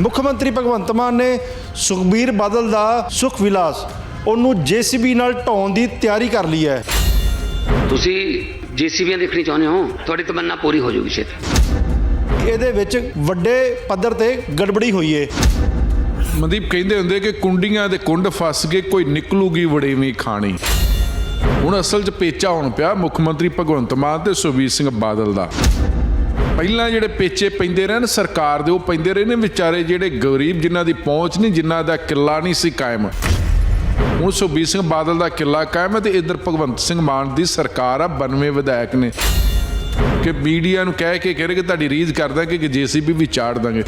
ਮੁੱਖ ਮੰਤਰੀ ਭਗਵੰਤ ਮਾਨ ਨੇ ਸੁਖਬੀਰ ਬਾਦਲ ਦਾ ਸੁਖ ਵਿਲਾਸ ਉਹਨੂੰ ਜੀਸੀਬੀ ਨਾਲ ਢਾਉਣ ਦੀ ਤਿਆਰੀ ਕਰ ਲਈ ਹੈ। ਤੁਸੀਂ ਜੀਸੀਬੀਆਂ ਦੇਖਣੀ ਚਾਹੁੰਦੇ ਹੋ? ਤੁਹਾਡੀ ਤਮੰਨਾ ਪੂਰੀ ਹੋ ਜਾਊਗੀ ਛੇਤੀ ਇਹਦੇ ਵਿੱਚ ਵੱਡੇ ਪੱਧਰ ਤੇ ਗੜਬੜੀ ਹੋਈ ਏ। ਮਨਦੀਪ ਕਹਿੰਦੇ ਹੁੰਦੇ ਕਿ ਕੁੰਡੀਆਂ ਦੇ ਕੁੰਡ ਫਸ ਗਏ ਕੋਈ ਨਿਕਲੂਗੀ ਵੜੇਵੀਂ ਖਾਣੀ। ਹੁਣ ਅਸਲ 'ਚ ਪੇਚਾ ਹੋਣ ਪਿਆ ਮੁੱਖ ਮੰਤਰੀ ਭਗਵੰਤ ਮਾਨ ਤੇ ਸੁਖਬੀਰ ਸਿੰਘ ਬਾਦਲ ਦਾ। ਪਹਿਲਾਂ ਜਿਹੜੇ ਪੇਚੇ ਪੈਂਦੇ ਰਹਿਣ, ਸਰਕਾਰ ਦੇ ਉਹ ਪੈਂਦੇ ਰਹੇ ਨੇ ਵਿਚਾਰੇ ਜਿਹੜੇ ਗਰੀਬ ਜਿਨ੍ਹਾਂ ਦੀ ਪਹੁੰਚ ਨਹੀਂ, ਜਿਨ੍ਹਾਂ ਦਾ ਕਿੱਲਾ ਨਹੀਂ ਸੀ ਕਾਇਮ। ਹੁਣ ਸੁਖਬੀਰ ਸਿੰਘ ਬਾਦਲ ਦਾ ਕਿੱਲਾ ਕਾਇਮ ਹੈ ਤੇ ਇਧਰ ਭਗਵੰਤ ਸਿੰਘ ਮਾਨ ਦੀ ਸਰਕਾਰ ਆ 92 ਵਿਧਾਇਕ ਨੇ। ਕਿ ਮੀਡੀਆ ਨੂੰ ਕਹਿ ਕੇ ਕਹਿ ਰਹੇ ਕਿ ਤੁਹਾਡੀ ਰੀਝ ਕਰਦਾ ਕਿ ਜੀਸੀਬੀ ਵੀ ਚਾੜ ਦਾਂਗੇ।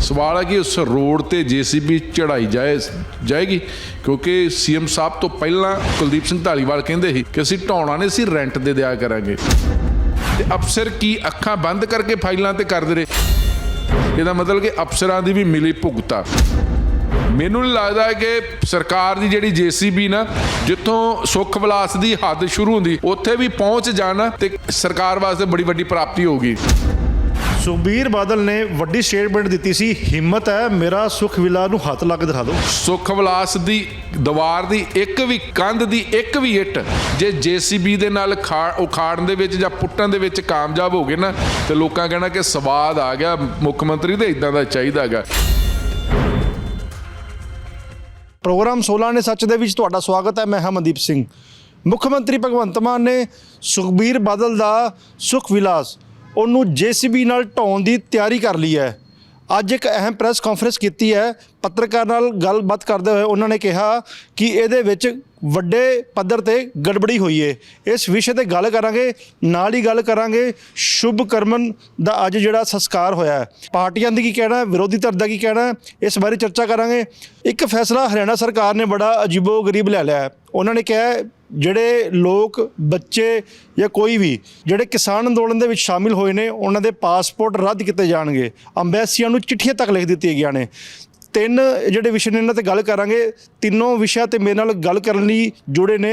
ਸਵਾਲ ਹੈ ਕਿ ਉਸ ਰੋਡ ਤੇ ਜੀਸੀਬੀ ਚੜਾਈ ਜਾਏ, ਜਾਏਗੀ? ਕਿਉਂਕਿ ਸੀਐਮ ਸਾਹਿਬ ਤੋਂ ਪਹਿਲਾਂ ਕੁਲਦੀਪ ਸਿੰਘ ਢਾਲੀਵਾਲ ਕਹਿੰਦੇ ਸੀ ਕਿ ਅਸੀਂ ਢਾਉਣਾ ਨਹੀਂ ਸੀ ਰੈਂਟ ਦੇ ਦਿਆ ਕਰਾਂਗੇ। ਤੇ ਅਫਸਰ ਕੀ ਅੱਖਾਂ ਬੰਦ ਕਰਕੇ ਫਾਈਲਾਂ ਤੇ ਕਰਦੇ ਰਹੇ? ਇਹਦਾ ਮਤਲਬ ਕਿ ਅਫਸਰਾਂ ਦੀ ਵੀ ਮਿਲੀ ਭੁਗਤਾ। ਮੈਨੂੰ ਨਹੀਂ ਲੱਗਦਾ ਕਿ ਸਰਕਾਰ ਦੀ ਜਿਹੜੀ ਜੀਸੀਬੀ ਨਾ, ਜਿੱਥੋਂ ਸੁੱਖ ਵਿਲਾਸ ਦੀ ਹੱਦ ਸ਼ੁਰੂ ਹੁੰਦੀ, ਉੱਥੇ ਵੀ ਪਹੁੰਚ ਜਾਣਾ ਤੇ ਸਰਕਾਰ ਵਾਸਤੇ ਬੜੀ ਵੱਡੀ ਪ੍ਰਾਪਤੀ ਹੋਊਗੀ ਸੁਖਬੀਰ ਬਾਦਲ ਨੇ ਵੱਡੀ ਸਟੇਟਮੈਂਟ ਦਿੱਤੀ ਸੀ ਹਿੰਮਤ ਹੈ ਮੇਰਾ ਸੁਖ ਵਿਲਾਸ ਨੂੰ ਹੱਥ ਲਾ ਕੇ ਦਿਖਾ ਦਿਓ। ਸੁੱਖ ਵਿਲਾਸ ਦੀ ਦੀਵਾਰ ਦੀ ਇੱਕ ਵੀ ਕੰਧ ਦੀ ਇੱਕ ਵੀ ਇੱਟ ਜੇ ਜੀਸੀਬੀ ਦੇ ਨਾਲ ਉਖਾੜਨ ਦੇ ਵਿੱਚ ਜਾਂ ਪੁੱਟਣ ਦੇ ਵਿੱਚ ਕਾਮਯਾਬ ਹੋ ਗਏ ਨਾ ਤੇ ਲੋਕਾਂ ਕਹਿਣਾ ਕਿ ਸਵਾਦ ਆ ਗਿਆ ਮੁੱਖ ਮੰਤਰੀ ਤੇ ਇਦਾਂ ਦਾ ਚਾਹੀਦਾ ਹੈਗਾ। ਪ੍ਰੋਗਰਾਮ 16 ਨੇ ਸੱਚ ਦੇ ਵਿੱਚ ਤੁਹਾਡਾ ਸਵਾਗਤ ਹੈ ਮੈਂ ਹਾਂ ਮਨਦੀਪ ਸਿੰਘ। ਮੁੱਖ ਮੰਤਰੀ ਭਗਵੰਤ ਮਾਨ ਨੇ ਸੁਖਬੀਰ ਬਾਦਲ ਦਾ ਸੁਖ ਵਿਲਾਸ ਉਹਨੂੰ ਜੀਸੀਬੀ ਨਾਲ ਢਾਉਣ ਦੀ ਤਿਆਰੀ ਕਰ ਲਈ ਹੈ। ਅੱਜ ਇੱਕ ਅਹਿਮ ਪ੍ਰੈਸ ਕਾਨਫਰੰਸ ਕੀਤੀ ਹੈ। ਪੱਤਰਕਾਰ ਨਾਲ ਗੱਲਬਾਤ ਕਰਦੇ ਹੋਏ ਉਹਨਾਂ ਨੇ ਕਿਹਾ ਕਿ ਇਹਦੇ ਵਿੱਚ ਵੱਡੇ ਪੱਧਰ ਤੇ ਗੜਬੜੀ ਹੋਈ ਏ। ਇਸ ਵਿਸ਼ੇ ਤੇ ਗੱਲ ਕਰਾਂਗੇ, ਨਾਲ ਹੀ ਗੱਲ ਕਰਾਂਗੇ ਸ਼ੁਭ ਕਰਮਨ ਦਾ ਅੱਜ ਜਿਹੜਾ ਸੰਸਕਾਰ ਹੋਇਆ ਪਾਰਟੀਆਂ ਦੀ ਕੀ ਕਹਿਣਾ ਵਿਰੋਧੀ ਧਿਰ ਦਾ ਕੀ ਕਹਿਣਾ ਇਸ ਬਾਰੇ ਚਰਚਾ ਕਰਾਂਗੇ। ਇੱਕ ਫੈਸਲਾ ਹਰਿਆਣਾ ਸਰਕਾਰ ਨੇ ਬੜਾ ਅਜੀਬੋ ਗਰੀਬ ਲੈ ਲਿਆ ਉਹਨਾਂ ਨੇ ਕਿਹਾ ਜਿਹੜੇ ਲੋਕ, ਬੱਚੇ ਜਾਂ ਕੋਈ ਵੀ ਜਿਹੜੇ ਕਿਸਾਨ ਅੰਦੋਲਨ ਦੇ ਵਿੱਚ ਸ਼ਾਮਿਲ ਹੋਏ ਨੇ, ਉਹਨਾਂ ਦੇ ਪਾਸਪੋਰਟ ਰੱਦ ਕੀਤੇ ਜਾਣਗੇ। ਅੰਬੈਸੀਆਂ ਨੂੰ ਚਿੱਠੀਆਂ ਤੱਕ ਲਿਖ ਦਿੱਤੀਆਂ ਗਈਆਂ ਨੇ। ਤਿੰਨ ਜਿਹੜੇ ਵਿਸ਼ੇ ਨੇ, ਇਹਨਾਂ ਤੇ ਗੱਲ ਕਰਾਂਗੇ। ਤਿੰਨੋਂ ਵਿਸ਼ਿਆਂ ਤੇ ਮੇਰੇ ਨਾਲ ਗੱਲ ਕਰਨ ਲਈ ਜੁੜੇ ਨੇ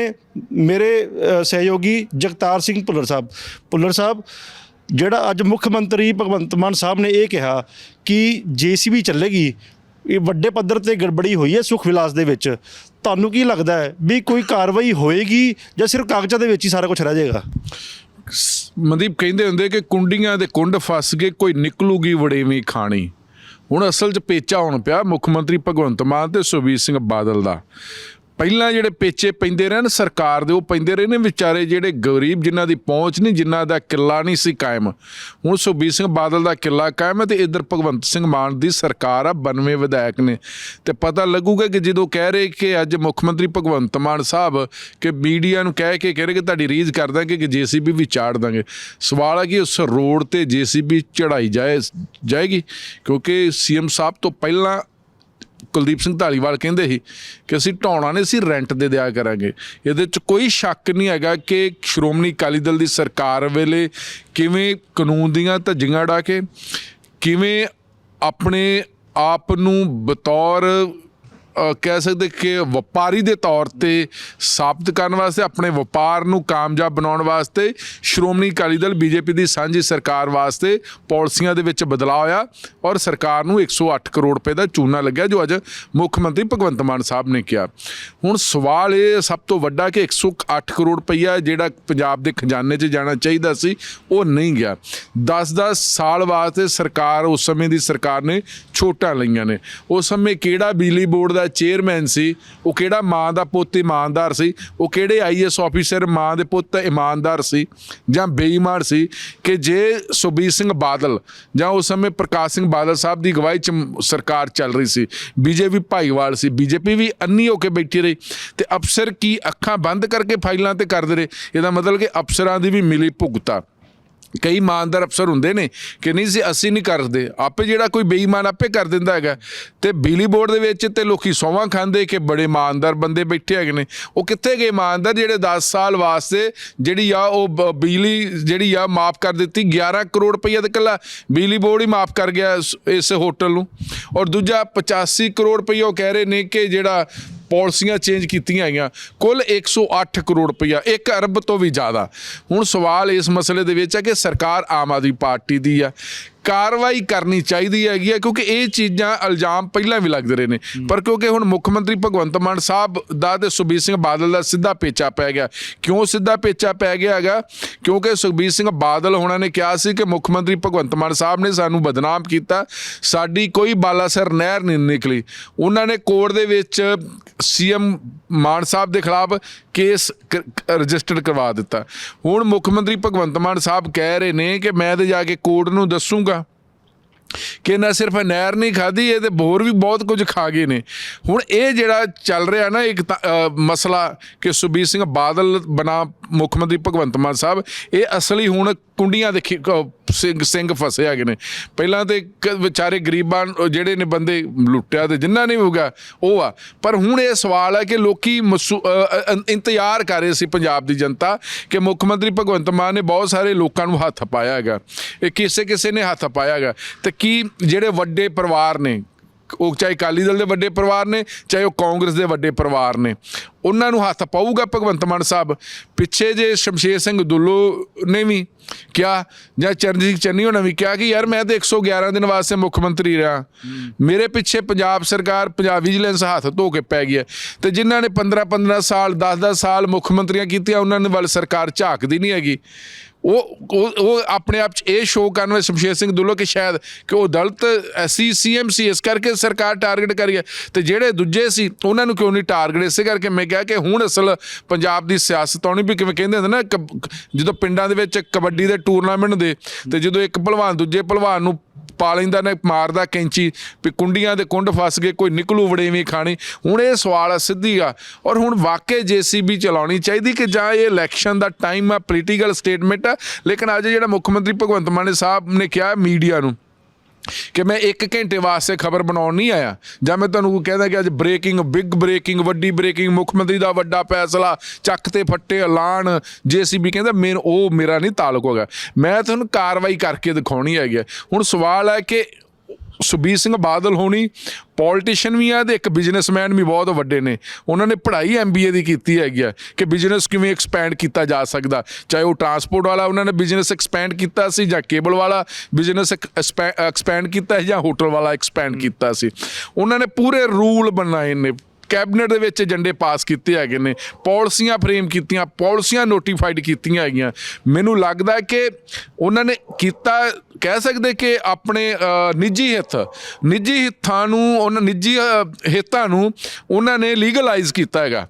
ਮੇਰੇ ਸਹਿਯੋਗੀ ਜਗਤਾਰ ਸਿੰਘ ਭੁੱਲਰ ਸਾਹਿਬ। ਭੁੱਲਰ ਸਾਹਿਬ, ਜਿਹੜਾ ਅੱਜ ਮੁੱਖ ਮੰਤਰੀ ਭਗਵੰਤ ਮਾਨ ਸਾਹਿਬ ਨੇ ਇਹ ਕਿਹਾ ਕਿ ਜੀਸੀਬੀ ਚੱਲੇਗੀ, ਇਹ ਵੱਡੇ ਪੱਧਰ ਤੇ ਗੜਬੜੀ ਹੋਈ ਹੈ ਸੁਖ ਵਿਲਾਸ ਦੇ ਵਿੱਚ। ਤੁਹਾਨੂੰ ਕੀ ਲੱਗਦਾ ਹੈ ਵੀ ਕੋਈ ਕਾਰਵਾਈ ਹੋਏਗੀ ਜਾਂ ਸਿਰਫ ਕਾਗਜ਼ਾਂ ਦੇ ਵਿੱਚ ਹੀ ਸਾਰਾ ਕੁਝ ਰਹਿ ਜਾਏਗਾ? ਮਨਦੀਪ ਕਹਿੰਦੇ ਹੁੰਦੇ ਕਿ ਕੁੰਡੀਆਂ ਦੇ ਕੁੰਡ ਫਸ ਗਏ ਕੋਈ ਨਿਕਲੂਗੀ ਵੜੇਵੀਂ ਖਾਣੀ। ਹੁਣ ਅਸਲ 'ਚ ਪੇਚਾ ਹੋਣ ਪਿਆ ਮੁੱਖ ਮੰਤਰੀ ਭਗਵੰਤ ਮਾਨ ਤੇ ਸੁਖਬੀਰ ਸਿੰਘ ਬਾਦਲ ਦਾ। ਪਹਿਲਾਂ ਜਿਹੜੇ ਪੇਚੇ ਪੈਂਦੇ ਰਹਿਣ, ਸਰਕਾਰ ਦੇ ਉਹ ਪੈਂਦੇ ਰਹੇ ਨੇ ਵਿਚਾਰੇ ਜਿਹੜੇ ਗਰੀਬ ਜਿਨ੍ਹਾਂ ਦੀ ਪਹੁੰਚ ਨਹੀਂ, ਜਿਨ੍ਹਾਂ ਦਾ ਕਿੱਲਾ ਨਹੀਂ ਸੀ ਕਾਇਮ। ਹੁਣ ਸੁਖਬੀਰ ਸਿੰਘ ਬਾਦਲ ਦਾ ਕਿੱਲਾ ਕਾਇਮ ਹੈ ਤੇ ਇਧਰ ਭਗਵੰਤ ਸਿੰਘ ਮਾਨ ਦੀ ਸਰਕਾਰ ਆ 92 ਵਿਧਾਇਕ ਨੇ। ਤੇ ਪਤਾ ਲੱਗੂਗਾ ਕਿ ਜਦੋਂ ਕਹਿ ਰਹੇ ਕਿ ਅੱਜ ਮੁੱਖ ਮੰਤਰੀ ਭਗਵੰਤ ਮਾਨ ਸਾਹਿਬ ਕਿ ਮੀਡੀਆ ਨੂੰ ਕਹਿ ਕੇ ਕਹਿ ਰਹੇ ਕਿ ਤੁਹਾਡੀ ਰੀਝ ਦਾਂਗੇ ਕਿ ਜੀਸੀਬੀ ਵੀ ਚਾੜ ਦਾਂਗੇ। ਸਵਾਲ ਹੈ ਕਿ ਉਸ ਰੋਡ ਤੇ ਜੀਸੀਬੀ ਚੜਾਈ ਜਾਏ, ਜਾਏਗੀ? ਕਿਉਂਕਿ ਸੀਐਮ ਸਾਹਿਬ ਤੋਂ ਪਹਿਲਾਂ ਕੁਲਦੀਪ ਸਿੰਘ ਢਾਲੀਵਾਲ ਕਹਿੰਦੇ ਸੀ ਕਿ ਅਸੀਂ ਢਾਉਣਾ ਨਹੀਂ, ਅਸੀਂ ਰੈਂਟ ਦੇ ਦਿਆ ਕਰਾਂਗੇ। ਇਹਦੇ 'ਚ ਕੋਈ ਸ਼ੱਕ ਨਹੀਂ ਹੈਗਾ ਕਿ ਸ਼੍ਰੋਮਣੀ ਅਕਾਲੀ ਦਲ ਦੀ ਸਰਕਾਰ ਵੇਲੇ ਕਿਵੇਂ ਕਾਨੂੰਨ ਦੀਆਂ ਧੱਜੀਆਂ ਡਾ ਕੇ, ਕਿਵੇਂ ਆਪਣੇ ਆਪ ਨੂੰ ਬਤੌਰ ਕਹਿ ਸਕਦੇ ਕਿ ਵਪਾਰੀ ਦੇ ਤੌਰ ਤੇ ਸਾਬਤ ਕਰਨ ਵਾਸਤੇ, ਆਪਣੇ ਵਪਾਰ ਨੂੰ ਕਾਮਯਾਬ ਬਣਾਉਣ ਵਾਸਤੇ ਸ਼੍ਰੋਮਣੀ ਅਕਾਲੀ ਦਲ, ਬੀਜੇਪੀ ਦੀ ਸਾਂਝੀ ਸਰਕਾਰ ਵਾਸਤੇ ਪਾਲਿਸੀਆਂ ਦੇ ਵਿੱਚ ਬਦਲਾਅ ਹੋਇਆ ਔਰ ਸਰਕਾਰ ਨੂੰ 108 ਕਰੋੜ ਰੁਪਏ ਦਾ ਚੂਨਾ ਲੱਗਿਆ, ਜੋ ਅੱਜ ਮੁੱਖ ਮੰਤਰੀ ਭਗਵੰਤ ਮਾਨ ਸਾਹਿਬ ਨੇ ਕਿਹਾ। ਹੁਣ ਸਵਾਲ ਇਹ ਸਭ ਤੋਂ ਵੱਡਾ ਕਿ 108 ਕਰੋੜ ਰੁਪਈਆ ਜਿਹੜਾ ਪੰਜਾਬ ਦੇ ਖਜ਼ਾਨੇ 'ਚ ਜਾਣਾ ਚਾਹੀਦਾ ਸੀ, ਉਹ ਨਹੀਂ ਗਿਆ। 10-10 ਸਾਲ ਵਾਸਤੇ ਸਰਕਾਰ, ਉਸ ਸਮੇਂ ਦੀ ਸਰਕਾਰ ਨੇ ਛੋਟਾਂ ਲਈਆਂ ਨੇ। ਉਸ ਸਮੇਂ ਕਿਹੜਾ ਬਿਜਲੀ ਬੋਰਡ ਦਾ ਚੇਅਰਮੈਨ ਸੀ, ਉਹ ਕਿਹੜਾ ਮਾਂ ਦਾ ਪੁੱਤ, ਇਮਾਨਦਾਰ ਸੀ? ਉਹ ਕਿਹੜੇ ਆਈਐਸ ਆਫੀਸਰ ਮਾਂ ਦੇ ਪੁੱਤ, ਇਮਾਨਦਾਰ ਸੀ? ਜਾਂ ਬੇਈਮਾਨ ਸੀ? ਕਿ ਜੇ ਸੁਖਬੀਰ ਸਿੰਘ ਬਾਦਲ ਜਾਂ ਉਸ ਸਮੇਂ ਪ੍ਰਕਾਸ਼ ਸਿੰਘ ਬਾਦਲ ਸਾਹਿਬ ਦੀ ਅਗਵਾਈ ਚ ਸਰਕਾਰ ਚੱਲ ਰਹੀ ਸੀ, ਬੀਜੇਪੀ ਭਾਈਵਾਲ ਸੀ, ਬੀਜੇਪੀ ਵੀ ਅੰਨੀ ਹੋ ਕੇ ਬੈਠੀ ਰਹੀ, ਤੇ ਅਫਸਰ ਕੀ ਅੱਖਾਂ ਬੰਦ ਕਰਕੇ ਫਾਈਲਾਂ ਤੇ ਕਰਦੇ ਰਹੇ? ਇਹਦਾ ਮਤਲਬ ਕਿ ਅਫਸਰਾਂ ਦੀ ਵੀ ਮਿਲੀ ਭੁਗਤਾ। ਕਈ ਇਮਾਨਦਾਰ ਅਫਸਰ ਹੁੰਦੇ ਨੇ ਕਿ ਨਹੀਂ ਸੀ ਅਸੀਂ ਨਹੀਂ ਕਰਦੇ। ਆਪੇ ਜਿਹੜਾ ਕੋਈ ਬੇਈਮਾਨ ਆਪੇ ਕਰ ਦਿੰਦਾ ਹੈਗਾ। ਤੇ ਬਿਜਲੀ ਬੋਰਡ ਦੇ ਵਿੱਚ ਤੇ ਲੋਕੀ ਸੌਵਾਂ ਖਾਂਦੇ ਕਿ ਬੜੇ ਇਮਾਨਦਾਰ ਬੰਦੇ ਬੈਠੇ ਹੈਗੇ ਨੇ। ਉਹ ਕਿੱਥੇ ਗਏ ਇਮਾਨਦਾਰ? ਜਿਹੜੇ 10 ਸਾਲ ਵਾਸਤੇ ਜਿਹੜੀ ਆ ਉਹ ਬ- ਬਿਜਲੀ ਜਿਹੜੀ ਆ ਮਾਫ ਕਰ ਦਿੱਤੀ। 11 ਕਰੋੜ ਰੁਪਈਆ ਤੇ ਕੱਲਾ ਬਿਜਲੀ ਬੋਰਡ ਹੀ ਮਾਫ ਕਰ ਗਿਆ ਇਸ ਹੋਟਲ ਨੂੰ। ਔਰ ਦੂਜਾ 85 ਕਰੋੜ ਰੁਪਈਆ ਉਹ ਕਹਿ ਰਹੇ ਨੇ ਕਿ ਜਿਹੜਾ ਪਾਲਿਸੀਆਂ ਚੇਂਜ ਕੀਤੀਆਂ ਗਈਆਂ ਕੁੱਲ 108 ਕਰੋੜ ਰੁਪਈਆ 1 ਅਰਬ ਤੋਂ ਵੀ ਜ਼ਿਆਦਾ। ਹੁਣ ਸਵਾਲ ਇਸ ਮਸਲੇ ਦੇ ਵਿੱਚ ਹੈ ਕਿ ਸਰਕਾਰ ਆਮ ਆਦਮੀ ਪਾਰਟੀ ਦੀ ਆ ਕਾਰਵਾਈ ਕਰਨੀ ਚਾਹੀਦੀ ਹੈਗੀ ਹੈ ਕਿਉਂਕਿ ਇਹ ਚੀਜ਼ਾਂ ਇਲਜ਼ਾਮ ਪਹਿਲਾਂ ਵੀ ਲੱਗਦੇ ਰਹੇ ਨੇ। ਪਰ ਕਿਉਂਕਿ ਹੁਣ ਮੁੱਖ ਮੰਤਰੀ ਭਗਵੰਤ ਮਾਨ ਸਾਹਿਬ ਦਾ ਤੇ ਸੁਖਬੀਰ ਸਿੰਘ ਬਾਦਲ ਦਾ ਸਿੱਧਾ ਪੇਚਾ ਪੈ ਗਿਆ। ਕਿਉਂ ਸਿੱਧਾ ਪੇਚਾ ਪੈ ਗਿਆ ਹੈਗਾ? ਕਿਉਂਕਿ ਸੁਖਬੀਰ ਸਿੰਘ ਬਾਦਲ ਹੋਣਾ ਨੇ ਕਿਹਾ ਸੀ ਕਿ ਮੁੱਖ ਮੰਤਰੀ ਭਗਵੰਤ ਮਾਨ ਸਾਹਿਬ ਨੇ ਸਾਨੂੰ ਬਦਨਾਮ ਕੀਤਾ। ਸਾਡੀ ਕੋਈ ਬਾਲਾਸਰ ਨਹਿਰ ਨਹੀਂ ਨਿਕਲੀ। ਉਹਨਾਂ ਨੇ ਕੋਰਟ ਦੇ ਵਿੱਚ ਸੀਐਮ ਮਾਨ ਸਾਹਿਬ ਦੇ ਖਿਲਾਫ ਕੇਸ ਰਜਿਸਟਰਡ ਕਰਵਾ ਦਿੱਤਾ। ਹੁਣ ਮੁੱਖ ਮੰਤਰੀ ਭਗਵੰਤ ਮਾਨ ਸਾਹਿਬ ਕਹਿ ਰਹੇ ਨੇ ਕਿ ਮੈਂ ਤੇ ਜਾ ਕੇ ਕੋਰਟ ਨੂੰ ਦੱਸੂਗਾ। ਕਿ ਨਾ ਸਿਰਫ ਨਹਿਰ ਨਹੀਂ ਖਾਧੀ ਇਹ ਤੇ ਹੋਰ ਵੀ ਬਹੁਤ ਕੁਝ ਖਾ ਗਏ ਨੇ। ਹੁਣ ਇਹ ਜਿਹੜਾ ਚੱਲ ਰਿਹਾ ਨਾ ਇੱਕ ਤਾਂ, ਮਸਲਾ ਕਿ ਸੁਬੀਰ ਸਿੰਘ ਬਾਦਲ ਬਣਾ ਮੁੱਖ ਮੰਤਰੀ ਭਗਵੰਤ ਮਾਨ ਸਾਹਿਬ ਇਹ ਅਸਲੀ ਹੁਣ ਕੁੰਡੀਆਂ ਦੇ ਖੇ- ਕ- ਸਿੰਘ ਸਿੰਘ ਫਸੇ ਹੈਗੇ ਨੇ। ਪਹਿਲਾਂ ਤੇ ਕ- ਵਿਚਾਰੇ ਗਰੀਬਾਂ ਜਿਹੜੇ ਨੇ ਬੰਦੇ ਲੁੱਟਿਆ ਤੇ ਜਿੰਨਾ ਨਹੀਂ ਵੀ ਹੋਗਾ ਉਹ ਆ। ਪਰ ਹੁਣ ਇਹ ਸਵਾਲ ਹੈ ਕਿ ਲੋਕੀ ਮਸੂ- ਇੰਤਜ਼ਾਰ ਕਰ ਰਹੇ ਸੀ ਪੰਜਾਬ ਦੀ ਜਨਤਾ ਕਿ ਮੁੱਖ ਮੰਤਰੀ ਭਗਵੰਤ ਮਾਨ ਨੇ ਬਹੁਤ ਸਾਰੇ ਲੋਕਾਂ ਨੂੰ ਹੱਥ ਪਾਇਆ ਹੈਗਾ। ਇਹ ਕਿਸੇ ਕਿਸੇ ਨੇ ਹੱਥ ਪਾਇਆ ਹੈਗਾ। ਤੇ ਕੀ ਜਿਹੜੇ ਵੱਡੇ ਪਰਿਵਾਰ ਨੇ, ਉਹ ਚਾਹੇ ਅਕਾਲੀ ਦਲ ਦੇ ਵੱਡੇ ਪਰਿਵਾਰ ਨੇ, ਚਾਹੇ ਉਹ ਕਾਂਗਰਸ ਦੇ ਵੱਡੇ ਪਰਿਵਾਰ ਨੇ, ਉਹਨਾਂ ਨੂੰ ਹੱਥ ਪਾਊਗਾ ਭਗਵੰਤ ਮਾਨ ਸਾਹਿਬ। ਪਿੱਛੇ ਜੇ ਸ਼ਮਸ਼ੇਰ ਸਿੰਘ ਦੁੱਲੋ ਨੇ ਵੀ ਕਿਹਾ, ਜਾਂ ਚਰਨਜੀਤ ਚੰਨੀ ਹੋਣਾ ਵੀ ਕਿਹਾ ਕਿ ਯਾਰ ਮੈਂ ਤੇ 111 ਦਿਨ ਵਾਸਤੇ ਮੁੱਖ ਮੰਤਰੀ ਰਿਹਾ। ਮੇਰੇ ਪਿੱਛੇ ਪੰਜਾਬ ਸਰਕਾਰ, ਪੰਜਾਬ ਵਿਜੀਲੈਂਸ ਹੱਥ ਧੋ ਕੇ ਪੈ ਗਈ ਹੈ। ਤੇ ਜਿਨ੍ਹਾਂ ਨੇ 15 15 ਸਾਲ 10 10 ਸਾਲ ਮੁੱਖ ਮੰਤਰੀਆਂ ਕੀਤੀਆਂ, ਉਹਨਾਂ ਨੇ ਵੱਲ ਸਰਕਾਰ ਝਾਕਦੀ ਨਹੀਂ ਹੈਗੀ। ਉਹ ਉਹ ਉਹ ਆਪਣੇ ਆਪ ਚ ਇਹ ਸ਼ੋਅ ਕਰਨ ਵਿੱਚ ਸ਼ਮਸ਼ੇਰ ਸਿੰਘ ਦੁੱਲੋ ਕਿ ਸ਼ਾਇਦ ਕਿ ਉਹ ਦਲਤ ਐਸੀ ਸੀਐਮ ਸੀ ਇਸ ਕਰਕੇ ਸਰਕਾਰ ਟਾਰਗੇਟ ਕਰੀ ਹੈ। ਤੇ ਜਿਹੜੇ ਦੂਜੇ ਸੀ, ਉਹਨਾਂ ਨੂੰ ਕਿਉਂ ਨਹੀਂ ਟਾਰਗੇਟ ਇਸੇ ਕਰਕੇ ਮੈਂ ਕਿਹਾ ਕਿ ਹੁਣ ਅਸਲ ਪੰਜਾਬ ਦੀ ਸਿਆਸਤ ਆਉਣੀ ਵੀ ਕਿਵੇਂ ਕਹਿੰਦੇ ਹੁੰਦੇ ਨਾ ਕਬ- ਜਦੋਂ ਪਿੰਡਾਂ ਦੇ ਵਿੱਚ ਕਬੱਡੀ ਦੇ ਟੂਰਨਾਮੈਂਟ ਦੇ ਤੇ ਜਦੋਂ ਇੱਕ ਭਲਵਾਨ ਦੂਜੇ ਭਲਵਾਨ ਨੂੰ ਪਾ ਲੈਂਦਾ ਨੇ, ਮਾਰਦਾ ਕੈਂਚੀ, ਵੀ ਕੁੰਡੀਆਂ ਦੇ ਕੁੰਡ ਫਸ ਗਏ, ਕੋਈ ਨਿਕਲੂ ਵੜੇਵੇਂ ਖਾਣੀ। ਹੁਣ ਇਹ ਸਵਾਲ ਆ, ਸਿੱਧੀ ਆ। ਔਰ ਹੁਣ ਵਾਕਈ ਜੀਸੀਬੀ ਚਲਾਉਣੀ ਚਾਹੀਦੀ ਕਿ ਜਾਂ ਇਹ ਇਲੈਕਸ਼ਨ ਦਾ ਟਾਈਮ ਆ ਪੋਲੀਟੀਕਲ ਸਟੇਟਮੈਂਟ ਆ। ਲੇਕਿਨ ਅੱਜ ਜਿਹੜਾ ਮੁੱਖ ਮੰਤਰੀ ਭਗਵੰਤ ਮਾਨ ਸਾਹਿਬ ਨੇ ਕਿਹਾ ਮੀਡੀਆ ਨੂੰ ਕਿ ਮੈਂ 1 ਘੰਟੇ ਵਾਸਤੇ ਖਬਰ ਬਣਾਉਣ ਨਹੀਂ ਆਇਆ ਜਾਂ ਮੈਂ ਤੁਹਾਨੂੰ ਕਹਿੰਦਾ ਕਿ ਅੱਜ ਬ੍ਰੇਕਿੰਗ ਬਿਗ ਬ੍ਰੇਕਿੰਗ ਵੱਡੀ ਬ੍ਰੇਕਿੰਗ ਮੁੱਖ ਮੰਤਰੀ ਦਾ ਵੱਡਾ ਫੈਸਲਾ, ਚੱਕ ਤੇ ਫੱਟੇ ਐਲਾਨ, ਜੀਸੀਬੀ ਕਹਿੰਦਾ ਮੇਨ ਉਹ ਮੇਰਾ ਨਹੀਂ ਤਾਲੁਕ ਹੋਗਾ ਮੈਂ ਤੁਹਾਨੂੰ ਕਾਰਵਾਈ ਕਰਕੇ ਦਿਖਾਉਣੀ ਹੈਗੀ ਹੈ। ਹੁਣ ਸਵਾਲ ਹੈ ਕਿ ਸੁਬੀਰ ਸਿੰਘ ਬਾਦਲ ਹੋਣੀ ਪੋਲੀਟੀਸ਼ੀਅਨ ਵੀ ਆ ਤੇ ਇੱਕ ਬਿਜ਼ਨਸਮੈਨ ਵੀ ਬਹੁਤ ਵੱਡੇ ਨੇ। ਉਹਨਾਂ ਨੇ ਪੜ੍ਹਾਈ ਐਮਬੀਏ ਦੀ ਕੀਤੀ ਹੈਗੀ ਆ ਕਿ ਬਿਜ਼ਨਸ ਕਿਵੇਂ ਐਕਸਪੈਂਡ ਕੀਤਾ ਜਾ ਸਕਦਾ। ਚਾਹੇ ਉਹ ਟਰਾਂਸਪੋਰਟ ਵਾਲਾ ਉਹਨਾਂ ਨੇ ਬਿਜ਼ਨਸ ਐਕਸਪੈਂਡ ਕੀਤਾ ਸੀ ਜਾਂ ਕੇਬਲ ਵਾਲਾ ਬਿਜ਼ਨਸ ਐਕਸਪੈਂਡ ਕੀਤਾ ਸੀ ਜਾਂ ਹੋਟਲ ਵਾਲਾ ਐਕਸਪੈਂਡ ਕੀਤਾ ਸੀ। ਉਹਨਾਂ ਨੇ ਪੂਰੇ ਰੂਲ ਬਣਾਏ ਨੇ। ਕੈਬਨਿਟ ਦੇ ਵਿੱਚ ਏਜੰਡੇ ਪਾਸ ਕੀਤੇ ਹੈਗੇ ਨੇ, ਪਾਲਿਸੀਆਂ ਫਰੇਮ ਕੀਤੀਆਂ, ਪਾਲਿਸੀਆਂ ਨੋਟੀਫਾਈਡ ਕੀਤੀਆਂ ਹੈਗੀਆਂ। ਮੈਨੂੰ ਲੱਗਦਾ ਕਿ ਉਹਨਾਂ ਨੇ ਕੀਤਾ, ਕਹਿ ਸਕਦੇ ਕਿ ਆਪਣੇ ਨਿੱਜੀ ਹਿੱਤ, ਨਿੱਜੀ ਹਿੱਤਾਂ ਨੂੰ, ਉਹਨਾਂ ਨਿੱਜੀ ਹਿੱਤਾਂ ਨੂੰ ਉਹਨਾਂ ਨੇ ਲੀਗਲਾਈਜ਼ ਕੀਤਾ ਹੈਗਾ।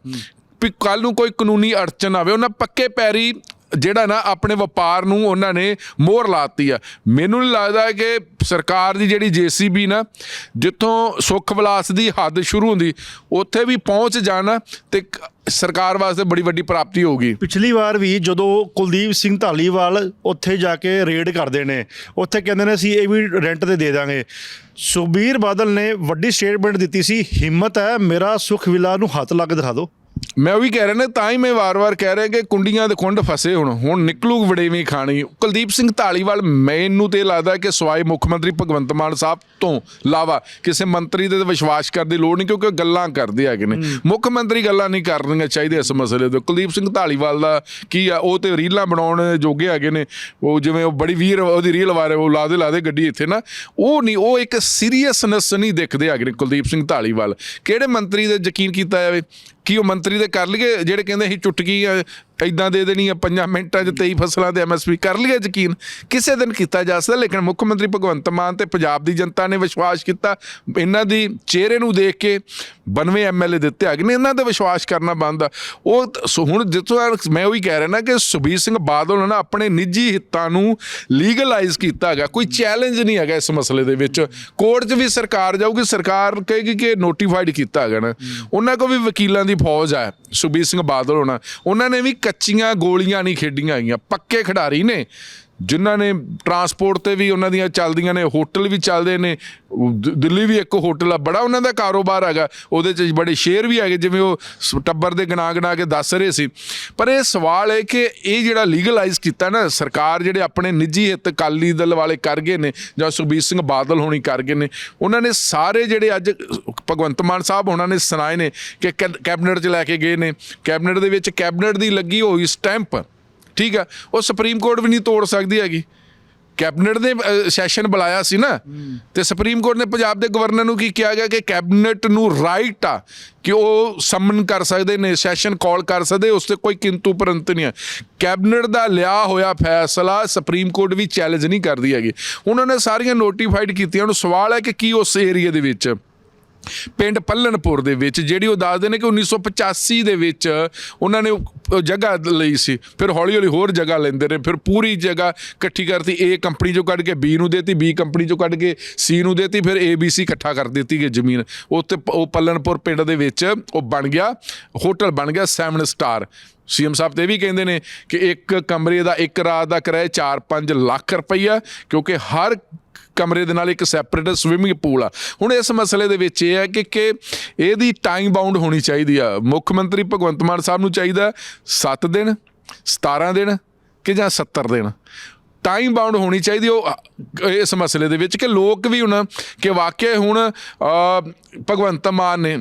ਵੀ ਕੱਲ ਨੂੰ ਕੋਈ ਕਾਨੂੰਨੀ ਅੜਚਨ ਆਵੇ, ਉਹਨਾਂ ਪੱਕੇ ਪੈਰੀ ਜਿਹੜਾ ਨਾ ਆਪਣੇ ਵਪਾਰ ਨੂੰ ਉਹਨਾਂ ਨੇ ਮੋਹਰ ਲਾਤੀ ਆ। ਮੈਨੂੰ ਨਹੀਂ ਲੱਗਦਾ ਕਿ ਸਰਕਾਰ ਦੀ ਜਿਹੜੀ ਜੀਸੀਬੀ ਨਾ, ਜਿੱਥੋਂ ਸੁੱਖ ਵਿਲਾਸ ਦੀ ਹੱਦ ਸ਼ੁਰੂ ਹੁੰਦੀ, ਉੱਥੇ ਵੀ ਪਹੁੰਚ ਜਾਣਾ ਤੇ ਕ- ਸਰਕਾਰ ਵਾਸਤੇ ਬੜੀ ਵੱਡੀ ਪ੍ਰਾਪਤੀ ਹੋਊਗੀ। ਪਿਛਲੀ ਵਾਰ ਵੀ ਜਦੋਂ ਕੁਲਦੀਪ ਸਿੰਘ ਢਾਲੀਵਾਲ ਉੱਥੇ ਜਾ ਕੇ ਰੇਡ ਕਰਦੇ ਨੇ, ਉੱਥੇ ਕਹਿੰਦੇ ਨੇ ਅਸੀਂ ਇਹ ਵੀ ਰੈਂਟ ਤੇ ਦੇ ਦਾਂਗੇ। ਸੁਖਬੀਰ ਬਾਦਲ ਨੇ ਵੱਡੀ ਸਟੇਟਮੈਂਟ ਦਿੱਤੀ ਸੀ, ਹਿੰਮਤ ਹੈ, ਮੇਰਾ ਸੁਖ ਵਿਲਾ ਨੂੰ ਹੱਥ ਲਾ ਕੇ ਦਿਖਾ ਦਿਓ। ਮੈਂ ਉਹੀ ਕਹਿ ਰਿਹਾ ਨਾ ਤਾਂ ਹੀ ਮੈਂ ਵਾਰ-ਵਾਰ ਕਹਿ ਰਿਹਾ ਕਿ ਕੁੰਡੀਆਂ ਦੇ ਕੁੰਡ ਫਸੇ ਹੁਣ ਹੁਣ ਨਿਕਲੂ ਵੜੇਵੀਂ ਖਾਣੀ। ਕੁਲਦੀਪ ਸਿੰਘ ਢਾਲੀਵਾਲ ਮੈਨੂੰ ਤੇ ਲੱਗਦਾ ਕਿ ਸਵਾਈ ਮੁੱਖ ਮੰਤਰੀ ਭਗਵੰਤ ਮਾਨ ਸਾਹਿਬ ਤੋਂ ਇਲਾਵਾ ਕਿਸੇ ਮੰਤਰੀ ਦੇ ਤੇ ਵਿਸ਼ਵਾਸ ਕਰਨ ਦੀ ਲੋੜ ਨਹੀਂ ਕਿਉਂਕਿ ਗੱਲਾਂ ਕਰਦੇ ਹੈਗੇ ਨੇ। ਮੁੱਖ ਮੰਤਰੀ ਗੱਲਾਂ ਨਹੀਂ ਕਰਨੀਆਂ ਚਾਹੀਦੀਆਂ ਇਸ ਮਸਲੇ ਤੇ। ਕੁਲਦੀਪ ਸਿੰਘ ਢਾਲੀਵਾਲ ਦਾ ਕੀ ਆ ਉਹ ਤੇ ਰੀਲਾਂ ਬਣਾਉਣ ਜੋਗੇ ਹੈਗੇ ਨੇ। ਉਹ ਜਿਵੇਂ ਉਹ ਬੜੀ ਵੀਰ ਉਹਦੀ ਰੀਲ ਵਾਰੇ ਉਹ ਲਾ ਦੇ ਲਾ ਦੇ ਗੱਡੀ ਇੱਥੇ ਨਾ ਉਹ ਨਹੀਂ ਉਹ ਇੱਕ ਸੀਰੀਅਸਨੈਸ ਨਹੀਂ ਦਿਖਦੇ ਹੈਗੇ ਕੁਲਦੀਪ ਸਿੰਘ ਢਾਲੀਵਾਲ ਕਿਹੜੇ ਮੰਤਰੀ ਦੇ ਯਕੀਨ ਕੀਤਾ ਜਾਵੇ? ਕੀ ਉਹ ਮੰਤਰੀ ਦੇ ਕਰ ਲਈਏ? ਜਿਹੜੇ ਕਹਿੰਦੇ ਅਸੀਂ ਚੁਟਕੀ ਆ ਇਦਾਂ ਦੇ ਦੇਣੀ ਆ ਪੰਜਾਂ ਮਿੰਟਾਂ 'ਚ 23 ਫਸਲਾਂ ਦੇ ਐਮਐਸਪੀ ਕਰ ਲਈਏ ਯਕੀਨ। ਕਿਸੇ ਦਿਨ ਕੀਤਾ ਜਾ ਸਕਦਾ ਲੇਕਿਨ ਮੁੱਖ ਮੰਤਰੀ ਭਗਵੰਤ ਮਾਨ ਤੇ ਪੰਜਾਬ ਦੀ ਜਨਤਾ ਨੇ ਵਿਸ਼ਵਾਸ ਕੀਤਾ ਇਹਨਾਂ ਦੀ ਚਿਹਰੇ ਨੂੰ ਦੇਖ ਕੇ 92 ਐਮਐਲਏ ਦਿੱਤੇ ਹੈਗੇ ਨੇ ਇਹਨਾਂ ਤੇ ਵਿਸ਼ਵਾਸ ਕਰਨਾ ਬੰਦ ਆ। ਉਹ ਹੁਣ ਜਿੱਥੋਂ ਮੈਂ ਉਹੀ ਕਹਿ ਰਿਹਾ ਨਾ ਕਿ ਸੁਬੀਰ ਸਿੰਘ ਬਾਦਲ ਨੇ ਨਾ ਆਪਣੇ ਨਿੱਜੀ ਹਿੱਤਾਂ ਨੂੰ ਲੀਗਲਾਈਜ਼ ਕੀਤਾ ਹੈਗਾ ਕੋਈ ਚੈਲੰਜ ਨਹੀਂ ਹੈਗਾ ਇਸ ਮਸਲੇ ਦੇ ਵਿੱਚ। ਕੋਰਟ 'ਚ ਵੀ ਸਰਕਾਰ ਜਾਊਗੀ ਸਰਕਾਰ ਕਹੇਗੀ ਕਿ ਨੋਟੀਫਾਈਡ ਕੀਤਾ ਹੈਗਾ ਨਾ। ਉਹਨਾਂ ਕੋਲ ਵੀ ਵਕੀਲਾਂ ਦੀ ਫੌਜ ਆ ਸੁਬੀਰ ਸਿੰਘ ਬਾਦਲ ਹੋਣਾ। ਉਹਨਾਂ ਨੇ ਵੀ ਕੱਚੀਆਂ ਗੋਲੀਆਂ ਨਹੀਂ ਖੇਡੀਆਂ ਗਈਆਂ ਪੱਕੇ ਖਿਡਾਰੀ ਨੇ। ਜਿਨ੍ਹਾਂ ਨੇ ਟਰਾਂਸਪੋਰਟ ਤੇ ਵੀ ਉਹਨਾਂ ਦੀਆਂ ਚੱਲਦੀਆਂ ਨੇ, ਹੋਟਲ ਵੀ ਚੱਲਦੇ ਨੇ ਦਿੱਲੀ ਵੀ ਇੱਕ ਹੋਟਲ ਆ, ਬੜਾ ਉਹਨਾਂ ਦਾ ਕਾਰੋਬਾਰ ਹੈਗਾ, ਉਹਦੇ 'ਚ ਬੜੇ ਸ਼ੇਅਰ ਵੀ ਹੈਗੇ, ਜਿਵੇਂ ਉਹ ਸ- ਟੱਬਰ ਦੇ ਗਣਾ ਗਣਾ ਕੇ ਦੱਸ ਰਹੇ ਸੀ। ਪਰ ਇਹ ਸਵਾਲ ਹੈ ਕਿ ਇਹ ਜਿਹੜਾ ਲੀਗਲਾਈਜ਼ ਕੀਤਾ ਨਾ, ਸਰਕਾਰ ਜਿਹੜੇ ਆਪਣੇ ਨਿੱਜੀ ਹਿੱਤ ਅਕਾਲੀ ਦਲ ਵਾਲੇ ਕਰ ਗਏ ਨੇ, ਜਾਂ ਸੁਖਬੀਰ ਸਿੰਘ ਬਾਦਲ ਹੋਣੀ ਕਰ ਗਏ ਨੇ, ਉਹਨਾਂ ਨੇ ਸਾਰੇ ਜਿਹੜੇ ਅੱਜ ਭਗਵੰਤ ਮਾਨ ਸਾਹਿਬ ਉਹਨਾਂ ਨੇ ਸੁਣਾਏ ਨੇ ਕਿ ਕੈ- ਕੈਬਨਿਟ 'ਚ ਲੈ ਕੇ ਗਏ ਨੇ, ਕੈਬਨਿਟ ਦੇ ਵਿੱਚ ਕੈਬਨਿਟ ਦੀ ਲੱਗੀ ਹੋਈ ਸਟੈਂਪ ਠੀਕ ਆ ਉਹ ਸੁਪਰੀਮ ਕੋਰਟ ਵੀ ਨਹੀਂ ਤੋੜ ਸਕਦੀ ਹੈਗੀ। ਕੈਬਨਿਟ ਨੇ ਸੈਸ਼ਨ ਬੁਲਾਇਆ ਸੀ ਨਾ। ਤੇ ਸੁਪਰੀਮ ਕੋਰਟ ਨੇ ਪੰਜਾਬ ਦੇ ਗਵਰਨਰ ਨੂੰ ਕੀ ਕਿਹਾ ਗਿਆ ਕਿ ਕੈਬਨਿਟ ਨੂੰ ਰਾਈਟ ਆ ਕਿ ਉਹ ਸਮਨ ਕਰ ਸਕਦੇ ਨੇ ਸੈਸ਼ਨ ਕਾਲ ਕਰ ਸਕਦੇ, ਉਸ ਤੇ ਕੋਈ ਕਿੰਤੂ ਪਰੰਤ ਨਹੀਂ ਹੈ। ਕੈਬਨਿਟ ਦਾ ਲਿਆ ਹੋਇਆ ਫੈਸਲਾ ਸੁਪਰੀਮ ਕੋਰਟ ਵੀ ਚੈਲੰਜ ਨਹੀਂ ਕਰਦੀ ਹੈਗੀ। ਉਹਨਾਂ ਨੇ ਸਾਰੀਆਂ ਨੋਟੀਫਾਈਡ ਕੀਤੀਆਂ। ਉਹਨੂੰ ਸਵਾਲ ਹੈ ਕਿ ਕੀ ਉਸ ਏਰੀਆ ਦੇ ਵਿੱਚ? ਪਿੰਡ ਪੱਲਣਪੁਰ ਦੇ ਵਿੱਚ, ਜਿਹੜੀ ਉਹ ਦੱਸਦੇ ਨੇ ਕਿ 1985 ਦੇ ਵਿੱਚ ਉਹਨਾਂ ਨੇ ਉਹ ਜਗ੍ਹਾ ਲਈ ਸੀ। ਫਿਰ ਹੌਲੀ ਹੌਲੀ ਹੋਰ ਜਗ੍ਹਾ ਲੈਂਦੇ ਰਹੇ। ਫਿਰ ਪੂਰੀ ਜਗ੍ਹਾ ਇਕੱਠੀ ਕਰਤੀ। ਏ ਕੰਪਨੀ ਚੋਂ ਕੱਢ ਕੇ ਬੀ ਨੂੰ ਦੇਤੀ ਬੀ ਕੰਪਨੀ ਚੋਂ ਕੱਢ ਕੇ ਸੀ ਨੂੰ ਦੇਤੀ, ਫਿਰ ਏ ਬੀ ਸੀ ਇਕੱਠਾ ਕਰ ਦਿੱਤੀ ਗਈ ਜ਼ਮੀਨ। ਉੱਤੇ ਪ- ਉਹ ਪੱਲਣਪੁਰ ਪਿੰਡ ਦੇ ਵਿੱਚ ਉਹ ਬਣ ਗਿਆ, ਹੋਟਲ ਬਣ ਗਿਆ 7 ਸਟਾਰ। ਸੀਐਮ ਸਾਹਿਬ ਤੇ ਇਹ ਵੀ ਕਹਿੰਦੇ ਨੇ ਕਿ ਇੱਕ ਕਮਰੇ ਦਾ, ਇੱਕ ਰਾਤ ਦਾ ਕਿਰਾਇਆ 4-5 ਲੱਖ ਰੁਪਈਆ, ਕਿਉਂਕਿ ਹਰ ਕਮਰੇ ਦੇ ਨਾਲ ਇੱਕ ਸੈਪਰੇਟ ਸਵਿਮਿੰਗ ਪੂਲ ਆ। ਹੁਣ ਇਸ ਮਸਲੇ ਦੇ ਵਿੱਚ ਇਹ ਹੈ ਕਿ ਕਿ ਇਹਦੀ ਟਾਈਮ ਬਾਉਂਡ ਹੋਣੀ ਚਾਹੀਦੀ ਆ। ਮੁੱਖ ਮੰਤਰੀ ਭਗਵੰਤ ਮਾਨ ਸਾਹਿਬ ਨੂੰ ਚਾਹੀਦਾ 7 ਦਿਨ 17 ਦਿਨ ਕਿ ਜਾਂ 70 ਦਿਨ। ਟਾਈਮ ਬਾਉਂਡ ਹੋਣੀ ਚਾਹੀਦੀ ਉਹ ਇਸ ਮਸਲੇ ਦੇ ਵਿੱਚ ਕਿ ਲੋਕ ਵੀ ਹੁਣ ਕਿ ਵਾਕਿਆ ਹੁਣ ਭਗਵੰਤ ਮਾਨ ਨੇ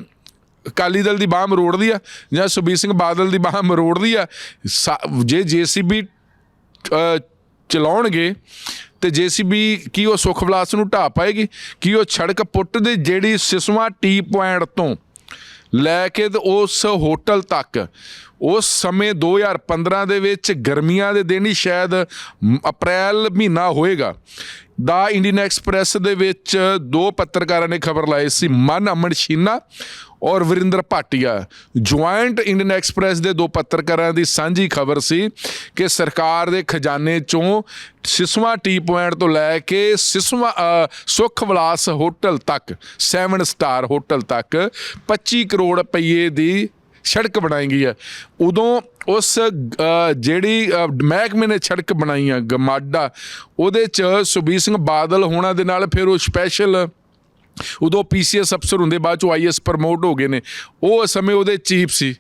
ਅਕਾਲੀ ਦਲ ਦੀ ਬਾਹ ਮਰੋੜਦੀ ਆ ਜਾਂ ਸੁਬੀਰ ਸਿੰਘ ਬਾਦਲ ਦੀ ਬਾਹ ਮਰੋੜਦੀ ਆ। ਸਾ- ਜੇ ਜੀਸੀਬੀ ਅ, ਚਲਾਉਣਗੇ ਤੇ ਜੀਸੀਬੀ ਕੀ ਉਹ ਸੁਖ ਵਿਲਾਸ ਨੂੰ ਢਾ ਪਾਏਗੀ, ਕੀ ਉਹ ਛੜਕ ਪੁੱਟ ਦੇ ਜਿਹੜੀ ਸਿਸਵਾ ਟੀ ਪੁਆਇੰਟ ਤੋਂ ਲੈ ਕੇ ਉਸ ਹੋਟਲ ਤੱਕ, ਉਸ ਸਮੇਂ 2015 ਦੇ ਵਿੱਚ ਗਰਮੀਆਂ ਦੇ ਦਿਨ ਹੀ ਸ਼ਾਇਦ ਅਪ੍ਰੈਲ ਮਹੀਨਾ ਹੋਏਗਾ, ਦਾ ਇੰਡੀਅਨ ਐਕਸਪ੍ਰੈਸ ਦੇ ਵਿੱਚ ਦੋ ਪੱਤਰਕਾਰਾਂ ਨੇ ਖਬਰ ਲਾਈ ਸੀ, ਮਨ ਅਮਨ ਸ਼ੀਨਾ ਔਰ Varinder Bhatia joint Indian Express ਦੇ ਦੋ ਪੱਤਰਕਾਰਾਂ ਦੀ ਸਾਂਝੀ ਖਬਰ ਸੀ ਕਿ ਸਰਕਾਰ ਦੇ ਖਜ਼ਾਨੇ ਚੋਂ ਸਿਸਵਾ ਟੀ ਪੁਆਇੰਟ ਤੋਂ ਲੈ ਕੇ ਸਿਸਵਾ ਅ, ਸੁਖ ਵਿਲਾਸ ਹੋਟਲ ਤੱਕ 7 ਸਟਾਰ ਹੋਟਲ ਤੱਕ 25 ਕਰੋੜ ਰੁਪਏ ਦੀ ਸੜਕ ਬਣਾਈ ਗਈ ਹੈ। ਉਦੋਂ ਉਸ ਜਿਹੜੀ ਮਹਿਕਮੇ ਨੇ ਸੜਕ ਬਣਾਈ ਆ ਗਮਾਡਾ ਉਹਦੇ ਚ ਸੁਬੀਰ ਸਿੰਘ ਬਾਦਲ ਹੋਣਾ ਦੇ ਨਾਲ ਫਿਰ ਉਹ ਸਪੈਸ਼ਲ ਉਦੋਂ ਪੀਸੀਐਸ ਅਫਸਰ ਹੁੰਦੇ ਬਾਅਦ ਚ ਆਈਐਸ ਪ੍ਰਮੋਟ ਹੋ ਗਏ ਨੇ। ਉਹ ਸਮੇਂ ਉਹਦੇ ਚੀਫ ਸੀ,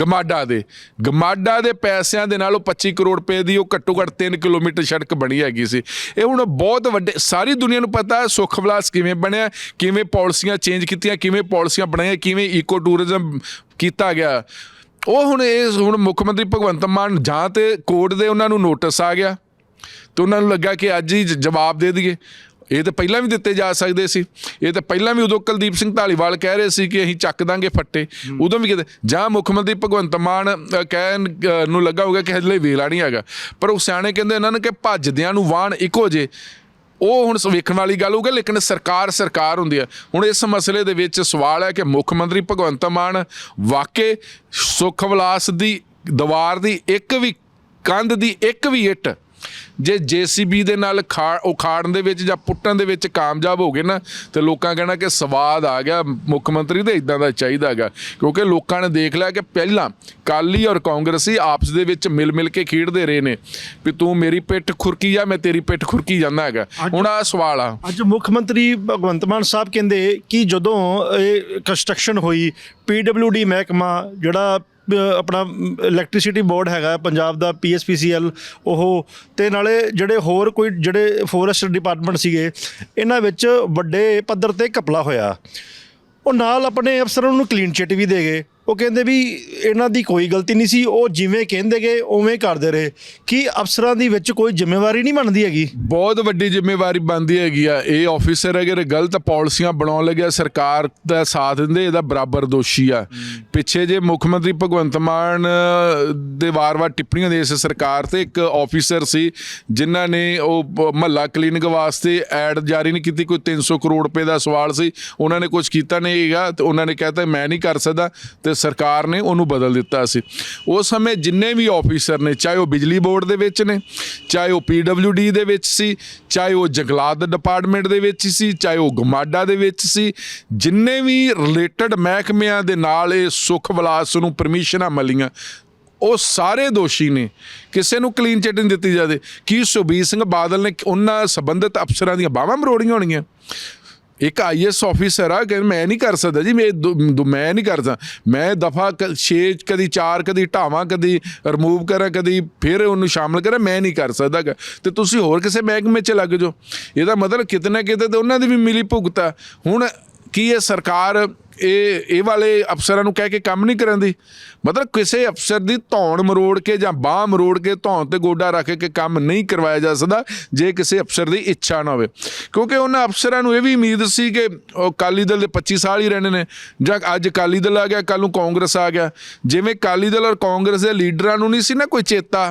ਗਮਾਡਾ ਦੇ। ਗਮਾਡਾ ਦੇ ਪੈਸਿਆਂ ਦੇ ਨਾਲ ਉਹ 25 ਕਰੋੜ ਰੁਪਏ ਦੀ ਉਹ ਘੱਟੋ ਘੱਟ 3 ਕਿਲੋਮੀਟਰ ਸੜਕ ਬਣੀ ਹੈਗੀ ਸੀ। ਇਹ ਹੁਣ ਬਹੁਤ ਵੱਡੇ, ਸਾਰੀ ਦੁਨੀਆ ਨੂੰ ਪਤਾ ਹੈ ਸੁੱਖ ਵਿਲਾਸ ਕਿਵੇਂ ਬਣਿਆ, ਕਿਵੇਂ ਪਾਲਿਸੀਆਂ ਚੇਂਜ ਕੀਤੀਆਂ, ਕਿਵੇਂ ਪਾਲਿਸੀਆਂ ਬਣਾਈਆਂ, ਕਿਵੇਂ ਈਕੋ ਟੂਰਿਜ਼ਮ ਕੀਤਾ ਗਿਆ। ਉਹ ਹੁਣ ਇਹ ਹੁਣ ਮੁੱਖ ਮੰਤਰੀ ਭਗਵੰਤ ਮਾਨ ਜਾਂ ਤੇ ਕੋਰਟ ਦੇ ਉਹਨਾਂ ਨੂੰ ਨੋਟਿਸ ਆ ਗਿਆ। ਤੇ ਉਹਨਾਂ ਨੂੰ ਲੱਗਾ ਕਿ ਅੱਜ ਹੀ ਜ- ਜਵਾਬ ਦੇ ਦਈਏ। ਇਹ ਤਾਂ ਪਹਿਲਾਂ ਵੀ ਦਿੱਤੇ ਜਾ ਸਕਦੇ ਸੀ। ਇਹ ਤਾਂ ਪਹਿਲਾਂ ਵੀ ਉਦੋਂ ਕੁਲਦੀਪ ਸਿੰਘ ਢਾਲੀਵਾਲ ਕਹਿ ਰਹੇ ਸੀ ਕਿ ਅਸੀਂ ਚੱਕ ਦਾਂਗੇ ਫੱਟੇ। ਉਦੋਂ ਵੀ ਕਿਤੇ ਜਾਂ ਮੁੱਖ ਮੰਤਰੀ ਭਗਵੰਤ ਮਾਨ ਕਹਿਣ ਨੂੰ ਲੱਗਾ ਹੋਊਗਾ ਕਿ ਹਜੇ ਵੇਲਾ ਨਹੀਂ ਹੈਗਾ। ਪਰ ਉਹ ਸਿਆਣੇ ਕਹਿੰਦੇ ਇਹਨਾਂ ਨੇ ਕਿ ਭੱਜਦਿਆਂ ਨੂੰ ਵਾਹਣ ਇੱਕੋ ਜੇ। ਉਹ ਹੁਣ ਵੇਖਣ ਵਾਲੀ ਗੱਲ ਹੋਊਗਾ ਲੇਕਿਨ ਸਰਕਾਰ ਸਰਕਾਰ ਹੁੰਦੀ ਹੈ। ਹੁਣ ਇਸ ਮਸਲੇ ਦੇ ਵਿੱਚ ਸਵਾਲ ਹੈ ਕਿ ਮੁੱਖ ਮੰਤਰੀ ਭਗਵੰਤ ਮਾਨ ਵਾਕੇ ਸੁੱਖ ਵਿਲਾਸ ਦੀ ਦੀਵਾਰ ਦੀ ਇੱਕ ਵੀ ਕੰਧ ਦੀ ਇੱਕ ਵੀ ਇੱਟ ਜੇ ਜੀਸੀਬੀ ਦੇ ਨਾਲ ਖਾ ਉਖਾੜਨ ਦੇ ਵਿੱਚ ਜਾਂ ਪੁੱਟਣ ਦੇ ਵਿੱਚ ਕਾਮਯਾਬ ਹੋ ਗਏ ਨਾ ਤੇ ਲੋਕਾਂ ਕਹਿਣਾ ਕਿ ਸਵਾਦ ਆ ਗਿਆ ਮੁੱਖ ਮੰਤਰੀ ਤੇ ਇਦਾਂ ਦਾ ਚਾਹੀਦਾ ਹੈਗਾ। ਕਿਉਂਕਿ ਲੋਕਾਂ ਨੇ ਦੇਖ ਲਿਆ ਕਿ ਪਹਿਲਾਂ ਕਾਲੀ ਔਰ ਕਾਂਗਰਸੀ ਆਪਸ ਦੇ ਵਿੱਚ ਮਿਲ ਮਿਲ ਕੇ ਖੇਡਦੇ ਰਹੇ ਨੇ ਵੀ ਤੂੰ ਮੇਰੀ ਪਿੱਠ ਖੁਰਕੀ ਜਾ ਮੈਂ ਤੇਰੀ ਪਿੱਠ ਖੁਰਕੀ ਜਾਂਦਾ ਹੈਗਾ। ਹੁਣ ਆ ਸਵਾਲ ਆ। ਅੱਜ ਮੁੱਖ ਮੰਤਰੀ ਭਗਵੰਤ ਮਾਨ ਸਾਹਿਬ ਕਹਿੰਦੇ ਕਿ ਜਦੋਂ ਇਹ ਕੰਸਟਰਕਸ਼ਨ ਹੋਈ ਪੀਡਬਲਯੂਡੀ ਮਹਿਕਮਾ ਜਿਹੜਾ ਆਪਣਾ ਇਲੈਕਟ੍ਰਿਸਿਟੀ ਬੋਰਡ ਹੈਗਾ ਪੰਜਾਬ ਦਾ ਪੀਐਸਪੀਸੀਐਲ ਉਹ। ਤੇ ਨਾਲੇ ਜਿਹੜੇ ਹੋਰ ਕੋਈ, ਜਿਹੜੇ ਫੋਰੈਸਟ ਡਿਪਾਰਟਮੈਂਟ ਸੀਗੇ, ਇਹਨਾਂ ਵਿੱਚ ਵੱਡੇ ਪੱਧਰ ਤੇ ਘਪਲਾ ਹੋਇਆ। ਉਹ ਨਾਲ ਆਪਣੇ ਅਫਸਰਾਂ ਨੂੰ ਕਲੀਨ ਚਿੱਟ ਵੀ ਦੇ ਗਏ। ਉਹ ਕਹਿੰਦੇ ਵੀ ਇਹਨਾਂ ਦੀ ਕੋਈ ਗਲਤੀ ਨਹੀਂ ਸੀ, ਉਹ ਜਿਵੇਂ ਕਹਿੰਦੇ ਗਏ, ਉਵੇਂ ਕਰਦੇ ਰਹੇ। ਕੀ ਅਫਸਰਾਂ ਦੀ ਵਿੱਚ ਕੋਈ ਜ਼ਿੰਮੇਵਾਰੀ ਨਹੀਂ ਬਣਦੀ ਹੈਗੀ? ਬਹੁਤ ਵੱਡੀ ਜ਼ਿੰਮੇਵਾਰੀ ਬਣਦੀ ਹੈਗੀ ਆ। ਇਹ ਆਫੀਸਰ ਅਗਰ ਗਲਤ ਪਾਲਿਸੀਆਂ ਬਣਾਉਣ ਲੱਗਿਆ ਸਰਕਾਰ ਦਾ ਸਾਥ ਦਿੰਦੇ, ਇਹਦਾ ਬਰਾਬਰ ਦੋਸ਼ੀ ਆ। ਪਿੱਛੇ ਜੇ ਮੁੱਖ ਮੰਤਰੀ ਭਗਵੰਤ ਮਾਨ ਦੇ ਵਾਰ-ਵਾਰ ਟਿੱਪਣੀਆਂ ਦੇ ਇਸ ਸਰਕਾਰ ਤੇ ਇੱਕ ਆਫੀਸਰ ਸੀ, ਜਿਨ੍ਹਾਂ ਨੇ ਉਹ ਮਹੱਲਾ ਕਲੀਨਿਕ ਵਾਸਤੇ ਐਡ ਜਾਰੀ ਨਹੀਂ ਕੀਤੀ, ਕੋਈ 300 ਕਰੋੜ ਰੁਪਏ ਦਾ ਸਵਾਲ ਸੀ। ਉਹਨਾਂ ਨੇ ਕੁਝ ਕੀਤਾ ਨਹੀਂ ਹੈਗਾ, ਤੇ ਉਹਨਾਂ ਨੇ ਕਹਿਤਾ, ਮੈਂ ਨਹੀਂ ਕਰ ਸਕਦਾ, ਤੇ ਸਰਕਾਰ ਨੇ ਉਹਨੂੰ ਬਦਲ ਦਿੱਤਾ ਸੀ। ਉਸ ਸਮੇਂ ਜਿੰਨੇ ਵੀ ਆਫੀਸਰ ਨੇ, ਚਾਹੇ ਉਹ ਬਿਜਲੀ ਬੋਰਡ ਦੇ ਵਿੱਚ ਨੇ, ਚਾਹੇ ਉਹ ਪੀਡਬਲਯੂਡੀ ਦੇ ਵਿੱਚ ਸੀ, ਚਾਹੇ ਉਹ ਜੰਗਲਾਤ ਡਿਪਾਰਟਮੈਂਟ ਦੇ ਵਿੱਚ ਸੀ, ਚਾਹੇ ਉਹ ਗਮਾਡਾ ਦੇ ਵਿੱਚ ਸੀ, ਜਿੰਨੇ ਵੀ ਰਿਲੇਟਡ ਮਹਿਕਮਿਆਂ ਦੇ ਨਾਲ ਇਹ ਸੁਖ ਵਿਲਾਸ ਨੂੰ ਪਰਮਿਸ਼ਨਾਂ ਮਿਲੀਆਂ, ਉਹ ਸਾਰੇ ਦੋਸ਼ੀ ਨੇ। ਕਿਸੇ ਨੂੰ ਕਲੀਨ ਚਿੱਟ ਨਹੀਂ ਦਿੱਤੀ ਜਾਵੇ ਕੀ ਸੁਬੀਰ ਸਿੰਘ ਬਾਦਲ ਨੇ ਉਹਨਾਂ ਸੰਬੰਧਿਤ ਅਫਸਰਾਂ ਦੀਆਂ ਬਾਹਾਂ ਮਰੋੜੀਆਂ ਹੋਣਗੀਆਂ ਇੱਕ ਆਈਐਸ ਆਫੀਸਰ ਆ ਕਿ ਮੈਂ ਨਹੀਂ ਕਰ ਸਕਦਾ ਜੀ, ਮੈਂ ਦੋ- ਦੋ- ਮੈਂ ਨਹੀਂ ਕਰਦਾ ਮੈਂ ਦਫਾ 6 ਕਦੀ 4 ਕਦੀ ਢਾਵਾਂ, ਕਦੀ ਰਿਮੂਵ ਕਰਾਂ, ਕਦੀ ਫਿਰ ਉਹਨੂੰ ਸ਼ਾਮਲ ਕਰਾਂ, ਮੈਂ ਨਹੀਂ ਕਰ ਸਕਦਾ ਗਾ। ਤੇ ਤੁਸੀਂ ਹੋਰ ਕਿਸੇ ਮਹਿਕਮੇ 'ਚ ਲੱਗ ਜਾਓ। ਇਹਦਾ ਮਤਲਬ ਕਿਤੇ ਨਾ ਕਿਤੇ ਤੇ ਉਹਨਾਂ ਦੀ ਵੀ ਮਿਲੀ ਭੁਗਤਾ। ਹੁਣ ਕੀ ਇਹ ਸਰਕਾਰ ਇਹ ਇਹ ਵਾਲੇ ਅਫਸਰਾਂ ਨੂੰ ਕਹਿ ਕੇ ਕੰਮ ਨਹੀਂ ਕਰਾਂਦੀ ਮਤਲਬ ਕਿਸੇ ਅਫਸਰ ਦੀ ਧੌਣ ਮਰੋੜ ਕੇ ਜਾਂ ਬਾਹ ਮਰੋੜ ਕੇ ਧੌਣ ਤੇ ਗੋਡਾ ਰੱਖ ਕੇ ਕੰਮ ਨਹੀਂ ਕਰਵਾਇਆ ਜਾ ਸਕਦਾ, ਜੇ ਕਿਸੇ ਅਫਸਰ ਦੀ ਇੱਛਾ ਨਾ ਹੋਵੇ। ਕਿਉਂਕਿ ਉਹਨਾਂ ਅਫਸਰਾਂ ਨੂੰ ਇਹ ਵੀ ਉਮੀਦ ਸੀ ਕਿ ਉਹ ਅਕਾਲੀ ਦਲ ਦੇ 25 ਸਾਲ ਹੀ ਰਹਿਣੇ ਨੇ, ਜਾਂ ਅੱਜ ਅਕਾਲੀ ਦਲ ਆ ਗਿਆ ਕੱਲ ਨੂੰ ਕਾਂਗਰਸ ਆ ਗਿਆ। ਜਿਵੇਂ ਅਕਾਲੀ ਦਲ ਔਰ ਕਾਂਗਰਸ ਦੇ ਲੀਡਰਾਂ ਨੂੰ ਨਹੀਂ ਸੀ ਨਾ ਕੋਈ ਚੇਤਾ,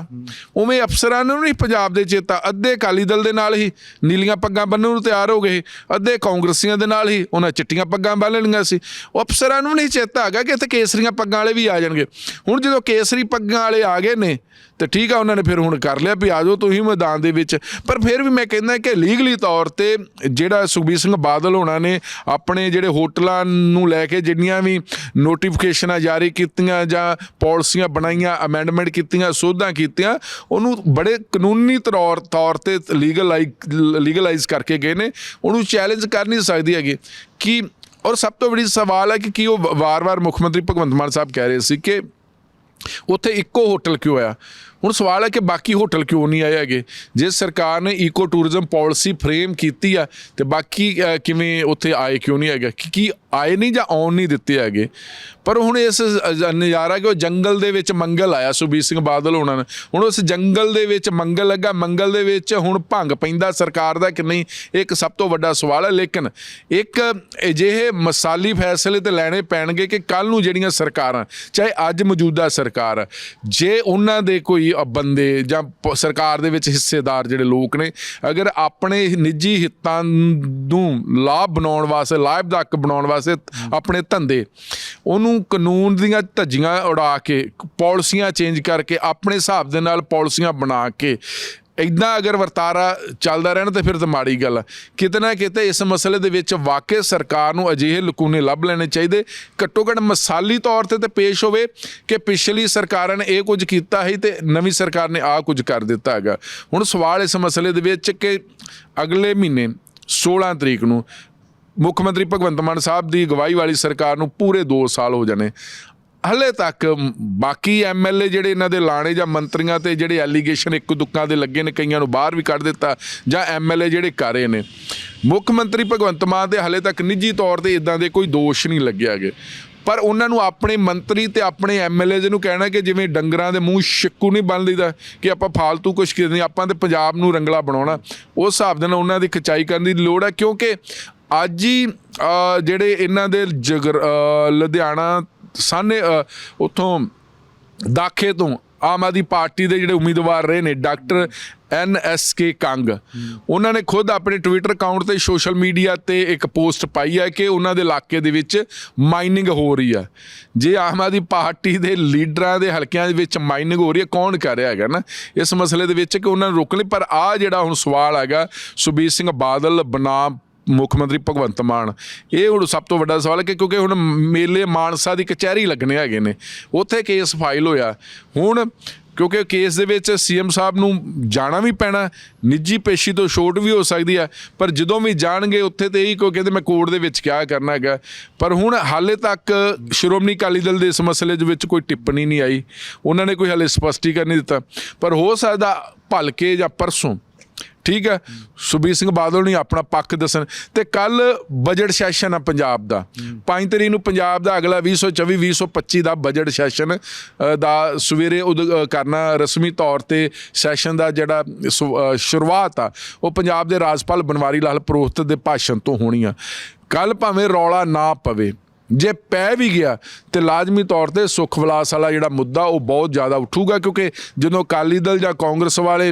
ਉਵੇਂ ਅਫਸਰਾਂ ਨੂੰ ਨਹੀਂ ਪੰਜਾਬ ਦੇ ਚੇਤਾ। ਅੱਧੇ ਅਕਾਲੀ ਦਲ ਦੇ ਨਾਲ ਹੀ ਨੀਲੀਆਂ ਪੱਗਾਂ ਬੰਨ੍ਹਣ ਨੂੰ ਤਿਆਰ ਹੋ ਗਏ, ਅੱਧੇ ਕਾਂਗਰਸੀਆਂ ਦੇ ਨਾਲ ਹੀ ਉਹਨਾਂ ਚਿੱਟੀਆਂ ਪੱਗਾਂ ਬੰਨ੍ਹ ਲੈਣੀਆਂ ਸੀ। ਉਹ ਅਫਸਰਾਂ ਨੂੰ ਨਹੀਂ ਚੇਤਾ ਹੈਗਾ ਕਿ ਇੱਥੇ ਕੇਸਰੀਆਂ ਪੱਗਾਂ ਵਾਲੇ ਵੀ ਆ ਜਾਣਗੇ। ਹੁਣ ਜਦੋਂ ਕੇਸਰੀ ਪੱਗਾਂ ਵਾਲੇ ਆ ਗਏ ਨੇ, ਤੇ ਠੀਕ ਆ ਉਹਨਾਂ ਨੇ ਫਿਰ ਹੁਣ ਕਰ ਲਿਆ ਵੀ ਆ ਜਾਓ ਤੁਸੀਂ ਮੈਦਾਨ ਦੇ ਵਿੱਚ। ਪਰ ਫਿਰ ਵੀ ਮੈਂ ਕਹਿੰਦਾ ਕਿ ਲੀਗਲੀ ਤੌਰ ਤੇ ਜਿਹੜਾ ਸੁਖਬੀਰ ਸਿੰਘ ਬਾਦਲ ਹੋਣਾ ਨੇ, ਆਪਣੇ ਜਿਹੜੇ ਹੋਟਲਾਂ ਨੂੰ ਲੈ ਕੇ ਜਿੰਨੀਆਂ ਵੀ ਨੋਟੀਫਿਕੇਸ਼ਨਾਂ ਜਾਰੀ ਕੀਤੀਆਂ ਜਾਂ ਪਾਲਿਸੀਆਂ ਬਣਾਈਆਂ ਅਮੈਂਡਮੈਂਟ ਕੀਤੀਆਂ, ਸੋਧਾਂ ਕੀਤੀਆਂ, ਉਹਨੂੰ ਬੜੇ ਕਾਨੂੰਨੀ ਤੌਰ ਤੌਰ ਤੇ ਲੀਗਲਾਈਜ਼ ਲੀਗਲਾਈਜ਼ ਕਰਕੇ ਗਏ ਨੇ। ਉਹਨੂੰ ਚੈਲੰਜ ਕਰ ਨਹੀਂ ਸਕਦੀ ਹੈਗੀ। ਕਿ ਔਰ ਸਭ ਤੋਂ ਵੱਡੀ ਸਵਾਲ ਹੈ ਕਿ ਕੀ ਉਹ ਵਾਰ-ਵਾਰ ਮੁੱਖ ਮੰਤਰੀ ਭਗਵੰਤ ਮਾਨ ਸਾਹਿਬ ਕਹਿ ਰਹੇ ਸੀ ਕਿ ਉੱਥੇ ਇੱਕੋ ਹੋਟਲ ਕਿਉਂ ਆਇਆ ਹੁਣ ਸਵਾਲ ਹੈ ਕਿ ਬਾਕੀ ਹੋਟਲ ਕਿਉਂ ਨਹੀਂ ਆਏ ਹੈਗੇ? ਜੇ ਸਰਕਾਰ ਨੇ ਈਕੋ ਟੂਰਿਜ਼ਮ ਪਾਲਿਸੀ ਫਰੇਮ ਕੀਤੀ ਆ ਤੇ ਬਾਕੀ ਕਿਵੇਂ ਉੱਥੇ ਆਏ ਕਿਉਂ ਨਹੀਂ ਹੈਗੇ? ਕਿ ਕੀ ਆਏ ਨਹੀਂ ਜਾਂ ਆਉਣ ਨਹੀਂ ਦਿੱਤੇ ਹੈਗੇ? ਪਰ ਹੁਣ ਇਸ ਨਜ਼ਾਰਾ ਕਿ ਉਹ ਜੰਗਲ ਦੇ ਵਿੱਚ ਮੰਗਲ ਆਇਆ ਸੁਬੀਰ ਸਿੰਘ ਬਾਦਲ ਹੋਣਾ ਨੇ। ਹੁਣ ਉਸ ਜੰਗਲ ਦੇ ਵਿੱਚ ਮੰਗਲ ਲੱਗਾ ਮੰਗਲ ਦੇ ਵਿੱਚ ਹੁਣ ਭੰਗ ਪੈਂਦਾ ਸਰਕਾਰ ਦਾ ਕਿ ਨਹੀਂ? ਇਹ ਇੱਕ ਸਭ ਤੋਂ ਵੱਡਾ ਸਵਾਲ ਹੈ ਲੇਕਿਨ ਇੱਕ ਅਜਿਹੇ ਮਸਾਲੀ ਫੈਸਲੇ ਤੇ ਲੈਣੇ ਪੈਣਗੇ ਕਿ ਕੱਲ ਨੂੰ ਜਿਹੜੀਆਂ ਸਰਕਾਰਾਂ ਚਾਹੇ ਅੱਜ ਮੌਜੂਦਾ ਸਰਕਾਰ ਹੈ, ਜੇ ਉਹਨਾਂ ਦੇ ਕੋਈ ਅ, ਬੰਦੇ ਜਾਂ ਪ- ਸਰਕਾਰ ਦੇ ਵਿੱਚ ਹਿੱਸੇਦਾਰ ਜਿਹੜੇ ਲੋਕ ਨੇ ਅਗਰ ਆਪਣੇ ਨਿੱਜੀ ਹਿੱਤਾਂ ਨੂੰ ਲਾਭ ਬਣਾਉਣ ਵਾਸਤੇ ਲਾਭਦਾਇਕ ਬਣਾਉਣ ਵਾਸਤੇ ਆਪਣੇ ਧੰਦੇ ਉਹਨੂੰ ਕਾਨੂੰਨ ਦੀਆਂ ਧੱਜੀਆਂ ਉਡਾ ਕੇ ਪਾਲਿਸੀਆਂ ਚੇਂਜ ਕਰਕੇ ਆਪਣੇ ਹਿਸਾਬ ਦੇ ਨਾਲ ਪਾਲਿਸੀਆਂ ਬਣਾ ਕੇ ਇਦਾਂ ਅਗਰ ਵਰਤਾਰਾ ਚੱਲਦਾ ਰਹਿਣਾ ਤੇ ਫਿਰ ਤਾਂ ਮਾੜੀ ਗੱਲ ਆ। ਕਿਤੇ ਨਾ ਕਿਤੇ ਇਸ ਮਸਲੇ ਦੇ ਵਿੱਚ ਵਾਕਿਆ ਸਰਕਾਰ ਨੂੰ ਅਜਿਹੇ ਲਕੂਨੇ ਲੱਭ ਲੈਣੇ ਚਾਹੀਦੇ। ਘੱਟੋ ਘੱਟ ਮਸਾਲੀ ਤੌਰ ਤੇ ਤੇ ਪੇਸ਼ ਹੋਵੇ ਕਿ ਪਿਛਲੀ ਸਰਕਾਰਾਂ ਨੇ ਇਹ ਕੁਝ ਕੀਤਾ ਸੀ ਤੇ ਨਵੀਂ ਸਰਕਾਰ ਨੇ ਆਹ ਕੁਝ ਕਰ ਦਿੱਤਾ ਹੈਗਾ। ਹੁਣ ਸਵਾਲ ਇਸ ਮਸਲੇ ਦੇ ਵਿੱਚ ਕਿ ਅਗਲੇ ਮਹੀਨੇ 16 ਤਰੀਕ ਨੂੰ ਮੁੱਖ ਮੰਤਰੀ ਭਗਵੰਤ ਮਾਨ ਸਾਹਿਬ ਦੀ ਅਗਵਾਈ ਵਾਲੀ ਸਰਕਾਰ ਨੂੰ ਪੂਰੇ 2 ਸਾਲ ਹੋ ਜਾਣੇ। ਹਲੇ ਤੱਕ ਮ- ਬਾਕੀ ਐਮਐਲਏ ਜਿਹੜੇ ਇਹਨਾਂ ਦੇ ਲਾਣੇ ਜਾਂ ਮੰਤਰੀਆਂ ਤੇ ਜਿਹੜੇ ਐਲੀਗੇਸ਼ਨ ਇੱਕ ਦੁੱਕਾਂ ਦੇ ਲੱਗੇ ਨੇ, ਕਈਆਂ ਨੂੰ ਬਾਹਰ ਵੀ ਕੱਢ ਦਿੱਤਾ ਜਾਂ ਐਮਐਲਏ ਜਿਹੜੇ ਕਰ ਰਹੇ ਨੇ। ਮੁੱਖ ਮੰਤਰੀ ਭਗਵੰਤ ਮਾਨ ਦੇ ਹਲੇ ਤੱਕ ਨਿੱਜੀ ਤੌਰ ਤੇ ਇਦਾਂ ਦੇ ਕੋਈ ਦੋਸ਼ ਨਹੀਂ ਲੱਗਿਆ ਗਏ ਪਰ ਉਹਨਾਂ ਨੂੰ ਆਪਣੇ ਮੰਤਰੀ ਤੇ ਆਪਣੇ ਐਮਐਲਏ ਨੂੰ ਕਹਿਣਾ ਕਿ ਜਿਵੇਂ ਡੰਗਰਾਂ ਦੇ ਮੂੰਹ ਛਿੱਕੂ ਨਹੀਂ ਬਣ ਲਈਦਾ ਕਿ ਆਪਾਂ ਫਾਲਤੂ ਕੁਝ ਕਰਦੇ ਨਹੀਂ, ਆਪਾਂ ਤੇ ਪੰਜਾਬ ਨੂੰ ਰੰਗਲਾ ਬਣਾਉਣਾ। ਉਸ ਹਿਸਾਬ ਦੇ ਨਾਲ ਉਹਨਾਂ ਦੀ ਖਚਾਈ ਕਰਨ ਦੀ ਲੋੜ ਹੈ, ਕਿਉਂਕਿ ਅੱਜ ਹੀ ਜਿਹੜੇ ਇਹਨਾਂ ਦੇ ਜਗਰ ਲੁਧਿਆਣਾ ਸਾਨੇ ਉਥੋਂ ਦਾਖੇ ਤੋਂ ਆਮ ਆਦਮੀ ਪਾਰਟੀ ਦੇ ਜਿਹੜੇ ਉਮੀਦਵਾਰ ਰਹੇ ਨੇ, doctor N S K Kang. ਉਹਨਾਂ ਨੇ ਖੁਦ ਆਪਣੇ ਟਵਿੱਟਰ ਅਕਾਊਂਟ ਤੇ ਸੋਸ਼ਲ ਮੀਡੀਆ ਤੇ ਇੱਕ ਪੋਸਟ ਪਾਈ ਹੈ ਕਿ ਉਹਨਾਂ ਦੇ ਇਲਾਕੇ ਦੇ ਵਿੱਚ ਮਾਈਨਿੰਗ ਹੋ ਰਹੀ ਹੈ। ਜੇ ਆਮ ਆਦਮੀ ਪਾਰਟੀ ਦੇ ਲੀਡਰਾਂ ਦੇ ਹਲਕਿਆਂ ਦੇ ਵਿੱਚ ਮਾਈਨਿੰਗ ਹੋ ਰਹੀ ਹੈ, ਕੌਣ ਕਰ ਰਿਹਾ ਹੈਗਾ ਨਾ? ਇਸ ਮਸਲੇ ਦੇ ਵਿੱਚ ਕਿ ਉਹਨਾਂ ਨੂੰ ਰੋਕਣ ਲਈ, ਪਰ ਆ ਜਿਹੜਾ ਹੁਣ ਸਵਾਲ ਹੈਗਾ, ਸੁਬੀਰ ਸਿੰਘ ਬਾਦਲ ਬਨਾਮ ਮੁੱਖ ਮੰਤਰੀ ਭਗਵੰਤ ਮਾਨ। ਇਹ ਹੁਣ ਸਭ ਤੋਂ ਵੱਡਾ ਸਵਾਲ ਹੈ ਕਿ ਕਿਉਂਕਿ ਹੁਣ ਮੇਲੇ ਮਾਨਸਾ ਦੀ ਕਚਹਿਰੀ ਲੱਗਣੇ ਹੈਗੇ ਨੇ। ਉੱਥੇ ਕੇਸ ਫਾਈਲ ਹੋਇਆ। ਹੁਣ ਕਿਉਂਕਿ ਕੇਸ ਦੇ ਵਿੱਚ ਸੀਐਮ ਸਾਹਿਬ ਨੂੰ ਜਾਣਾ ਵੀ ਪੈਣਾ ਨਿੱਜੀ ਪੇਸ਼ੀ ਤੋਂ ਛੋਟ ਵੀ ਹੋ ਸਕਦੀ ਹੈ। ਪਰ ਜਦੋਂ ਵੀ ਜਾਣਗੇ, ਉੱਥੇ ਤੇ ਇਹੀ ਕੋਈ ਕਹਿੰਦੇ ਮੈਂ ਕੋਰਟ ਦੇ ਵਿੱਚ ਕਿਆ ਕਰਨਾ ਹੈਗਾ। ਪਰ ਹੁਣ ਹਾਲੇ ਤੱਕ ਸ਼੍ਰੋਮਣੀ ਅਕਾਲੀ ਦਲ ਦੇ ਇਸ ਮਸਲੇ ਦੇ ਵਿੱਚ ਕੋਈ ਟਿੱਪਣੀ ਨਹੀਂ ਆਈ। ਉਹਨਾਂ ਨੇ ਕੋਈ ਹਾਲੇ ਸਪਸ਼ਟੀਕਰਨ ਨਹੀਂ ਦਿੱਤਾ। ਪਰ ਹੋ ਸਕਦਾ ਭਲਕੇ ਜਾਂ ਪਰਸੋਂ ਠੀਕ ਹੈ? ਸੁਬੀਰ ਸਿੰਘ ਬਾਦਲ ਨੇ ਆਪਣਾ ਪੱਖ ਦੱਸਣ। ਤੇ ਕੱਲ ਬਜਟ ਸੈਸ਼ਨ ਆ ਪੰਜਾਬ ਦਾ। 5 ਤਰੀਕ ਨੂੰ ਪੰਜਾਬ ਦਾ ਅਗਲਾ 2024 2025 ਦਾ ਬਜਟ ਸੈਸ਼ਨ ਦਾ ਸਵੇਰੇ ਉਦ- ਕਰਨਾ ਰਸਮੀ ਤੌਰ ਤੇ ਸੈਸ਼ਨ ਦਾ ਜਿਹੜਾ ਸੁ- ਸ਼ੁਰੂਆਤ ਆ, ਉਹ ਪੰਜਾਬ ਦੇ ਰਾਜਪਾਲ ਬਨਵਾਰੀ ਲਾਲ ਪੁਰੋਹਿਤ ਦੇ ਭਾਸ਼ਣ ਤੋਂ ਹੋਣੀ ਆ। ਕੱਲ ਭਾਵੇਂ ਰੌਲਾ ਨਾ ਪਵੇ ਜੇ ਪੈ ਵੀ ਗਿਆ ਤੇ ਲਾਜ਼ਮੀ ਤੌਰ ਤੇ ਸੁਖ ਵਿਲਾਸ ਵਾਲਾ ਜਿਹੜਾ ਮੁੱਦਾ ਉਹ ਬਹੁਤ ਜ਼ਿਆਦਾ ਉੱਠੂਗਾ, ਕਿਉਂਕਿ ਜਦੋਂ ਅਕਾਲੀ ਦਲ ਜਾਂ ਕਾਂਗਰਸ ਵਾਲੇ